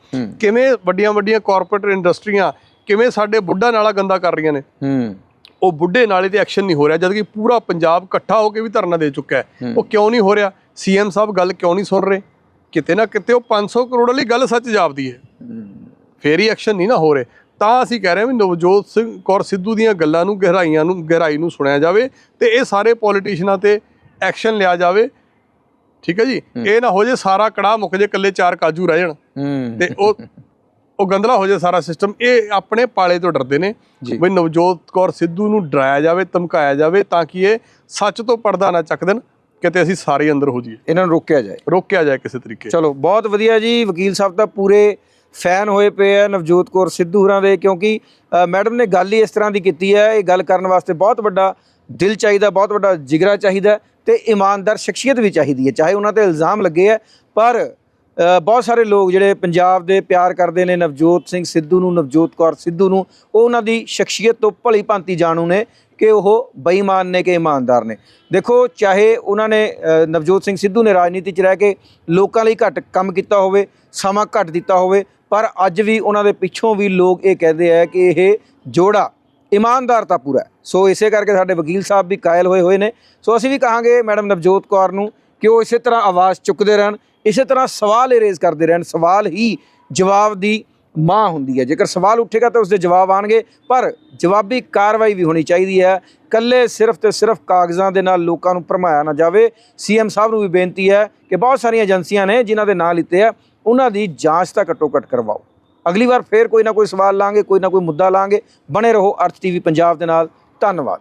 ਕਿਵੇਂ ਵੱਡੀਆਂ ਵੱਡੀਆਂ ਕਾਰਪੋਰੇਟ ਇੰਡਸਟਰੀਆਂ ਕਿਵੇਂ ਸਾਡੇ ਬੁੱਢਾ ਨਾਲਾ ਗੰਦਾ ਕਰ ਰਹੀਆਂ ਨੇ? ਹੂੰ। ਉਹ ਬੁੱਢੇ ਨਾਲੇ ਤੇ ਐਕਸ਼ਨ ਨਹੀਂ ਹੋ ਰਿਹਾ ਜਦਕਿ ਪੂਰਾ ਪੰਜਾਬ ਇਕੱਠਾ ਹੋ ਕੇ ਵੀ ਧਰਨਾ ਦੇ ਚੁੱਕਾ ਹੈ। ਉਹ ਕਿਉਂ ਨਹੀਂ ਹੋ ਰਿਹਾ? ਸੀਐਮ ਸਾਹਿਬ ਗੱਲ ਕਿਉਂ ਨਹੀਂ ਸੁਣ ਰਹੇ? ਕਿਤੇ ਨਾ ਕਿਤੇ ਉਹ 500 ਕਰੋੜ ਵਾਲੀ ਗੱਲ ਸੱਚ ਜਾਪਦੀ ਹੈ। ਫੇਰ ਹੀ ਐਕਸ਼ਨ ਨਹੀਂ ਨਾ ਹੋ ਰਹੇ। ਤਾਂ ਅਸੀਂ ਕਹਿ ਰਹੇ ਹਾਂ ਵੀ ਨਵਜੋਤ ਸਿੰਘ ਕੌਰ ਸਿੱਧੂ ਦੀਆਂ ਗੱਲਾਂ ਨੂੰ ਗਹਿਰਾਈਆਂ ਨੂੰ ਗਹਿਰਾਈ ਨੂੰ ਸੁਣਿਆ ਜਾਵੇ ਤੇ ਇਹ ਸਾਰੇ ਪੋਲੀਟੀਸ਼ੀਅਨਾਂ ਤੇ ਐਕਸ਼ਨ ਲਿਆ ਜਾਵੇ। ਠੀਕ ਹੈ ਜੀ? ਇਹ ਨਾ ਹੋ ਜੇ ਸਾਰਾ ਕੜਾ ਮੁੱਕ ਜੇ ਇਕੱਲੇ ਚਾਰ ਕਾਜੂ ਰਹਿ ਜਾਣ। ਤੇ ਉਹ ਉਹ ਗੰਦਲਾ ਹੋ ਜਾਏ ਸਾਰਾ ਸਿਸਟਮ ਇਹ ਆਪਣੇ ਪਾਲੇ ਤੋਂ ਡਰਦੇ ਨੇ। ਵੀ ਨਵਜੋਤ ਕੌਰ ਸਿੱਧੂ ਨੂੰ ਡਰਾਇਆ ਜਾਵੇ ਧਮਕਾਇਆ ਜਾਵੇ ਤਾਂ ਕਿ ਇਹ ਸੱਚ ਤੋਂ ਪਰਦਾ ਨਾ ਚੱਕ ਦੇਣ ਕਿਤੇ ਅਸੀਂ ਸਾਰੇ ਅੰਦਰ ਹੋ ਜਾਈਏ। ਇਹਨਾਂ ਨੂੰ ਰੋਕਿਆ ਜਾਏ। ਰੋਕਿਆ ਜਾਏ ਕਿਸੇ ਤਰੀਕੇ ਚਲੋ ਬਹੁਤ ਵਧੀਆ ਜੀ ਵਕੀਲ ਸਾਹਿਬ ਤਾਂ ਪੂਰੇ ਫੈਨ ਹੋਏ ਪਏ ਆ ਨਵਜੋਤ ਕੌਰ ਸਿੱਧੂ ਹੋਰਾਂ ਦੇ ਕਿਉਂਕਿ ਮੈਡਮ ਨੇ ਗੱਲ ਹੀ ਇਸ ਤਰ੍ਹਾਂ ਦੀ ਕੀਤੀ ਹੈ ਇਹ ਗੱਲ ਕਰਨ ਵਾਸਤੇ ਬਹੁਤ ਵੱਡਾ ਦਿਲ ਚਾਹੀਦਾ ਬਹੁਤ ਵੱਡਾ ਜਿਗਰਾ ਚਾਹੀਦਾ ਤੇ ਇਮਾਨਦਾਰ ਸ਼ਖਸੀਅਤ ਵੀ ਚਾਹੀਦੀ ਹੈ ਚਾਹੇ ਉਹਨਾਂ ਤੇ ਇਲਜ਼ਾਮ ਲੱਗੇ ਆ ਪਰ ਬਹੁਤ ਸਾਰੇ ਲੋਕ ਜਿਹੜੇ ਪੰਜਾਬ ਦੇ ਪਿਆਰ ਕਰਦੇ ਨੇ, ਨਵਜੋਤ ਸਿੰਘ ਸਿੱਧੂ ਨੂੰ, ਨਵਜੋਤ ਕੌਰ ਸਿੱਧੂ ਨੂੰ, ਉਹ ਉਹਨਾਂ ਦੀ ਸ਼ਖਸੀਅਤ ਤੋਂ ਭਲੀ ਭਾਂਤੀ ਜਾਣੂ ਨੇ ਕਿ ਉਹ ਬੇਈਮਾਨ ਨੇ ਕਿ ਇਮਾਨਦਾਰ ਨੇ। ਦੇਖੋ, ਚਾਹੇ ਉਹਨਾਂ ਨੇ ਨਵਜੋਤ ਸਿੰਘ ਸਿੱਧੂ ਨੇ ਰਾਜਨੀਤੀ 'ਚ ਰਹਿ ਕੇ ਲੋਕਾਂ ਲਈ ਘੱਟ ਕੰਮ ਕੀਤਾ ਹੋਵੇ, ਸਮਾਂ ਘੱਟ ਦਿੱਤਾ ਹੋਵੇ, ਪਰ ਅੱਜ ਵੀ ਉਹਨਾਂ ਦੇ ਪਿੱਛੋਂ ਵੀ ਲੋਕ ਇਹ ਕਹਿੰਦੇ ਆ ਕਿ ਇਹ ਜੋੜਾ ਇਮਾਨਦਾਰ ਤਾਂ ਪੂਰਾ ਸੋ ਇਸੇ ਕਰਕੇ ਸਾਡੇ ਵਕੀਲ ਸਾਹਿਬ ਵੀ ਕਾਇਲ ਹੋਏ ਹੋਏ ਨੇ। ਸੋ ਅਸੀਂ ਵੀ ਕਹਾਂਗੇ ਮੈਡਮ ਨਵਜੋਤ ਕੌਰ ਨੂੰ ਕਿ ਉਹ ਇਸੇ ਤਰ੍ਹਾਂ ਆਵਾਜ਼ ਚੁੱਕਦੇ ਰਹਿਣ ਇਸੇ ਤਰ੍ਹਾਂ ਸਵਾਲ ਇਹ ਰੇਜ਼ ਕਰਦੇ ਰਹਿਣ, ਸਵਾਲ ਹੀ ਜਵਾਬ ਦੀ ਮਾਂ ਹੁੰਦੀ ਹੈ। ਜੇਕਰ ਸਵਾਲ ਉੱਠੇਗਾ ਤਾਂ ਉਸਦੇ ਜਵਾਬ ਆਣਗੇ ਪਰ ਜਵਾਬੀ ਕਾਰਵਾਈ ਵੀ ਹੋਣੀ ਚਾਹੀਦੀ ਹੈ। ਕੱਲੇ ਸਿਰਫ ਤੇ ਸਿਰਫ ਕਾਗਜ਼ਾਂ ਦੇ ਨਾਲ ਲੋਕਾਂ ਨੂੰ ਭਰਮਾਇਆ ਨਾ ਜਾਵੇ। ਸੀਐਮ ਸਾਹਿਬ ਨੂੰ ਵੀ ਬੇਨਤੀ ਹੈ ਕਿ ਬਹੁਤ ਸਾਰੀਆਂ ਏਜੰਸੀਆਂ ਨੇ ਜਿਨ੍ਹਾਂ ਦੇ ਨਾਂ ਲਿੱਤੇ ਆ, ਉਹਨਾਂ ਦੀ ਜਾਂਚ ਤਾਂ ਘੱਟੋ ਘੱਟ ਕਰਵਾਓ। ਅਗਲੀ ਵਾਰ ਫੇਰ ਕੋਈ ਨਾ ਕੋਈ ਸਵਾਲ ਲਾਂਗੇ, ਕੋਈ ਨਾ ਕੋਈ ਮੁੱਦਾ ਲਾਂਗੇ। ਬਣੇ ਰਹੋ ਅਰਥ ਟੀਵੀ ਪੰਜਾਬ ਦੇ ਨਾਲ। ਧੰਨਵਾਦ।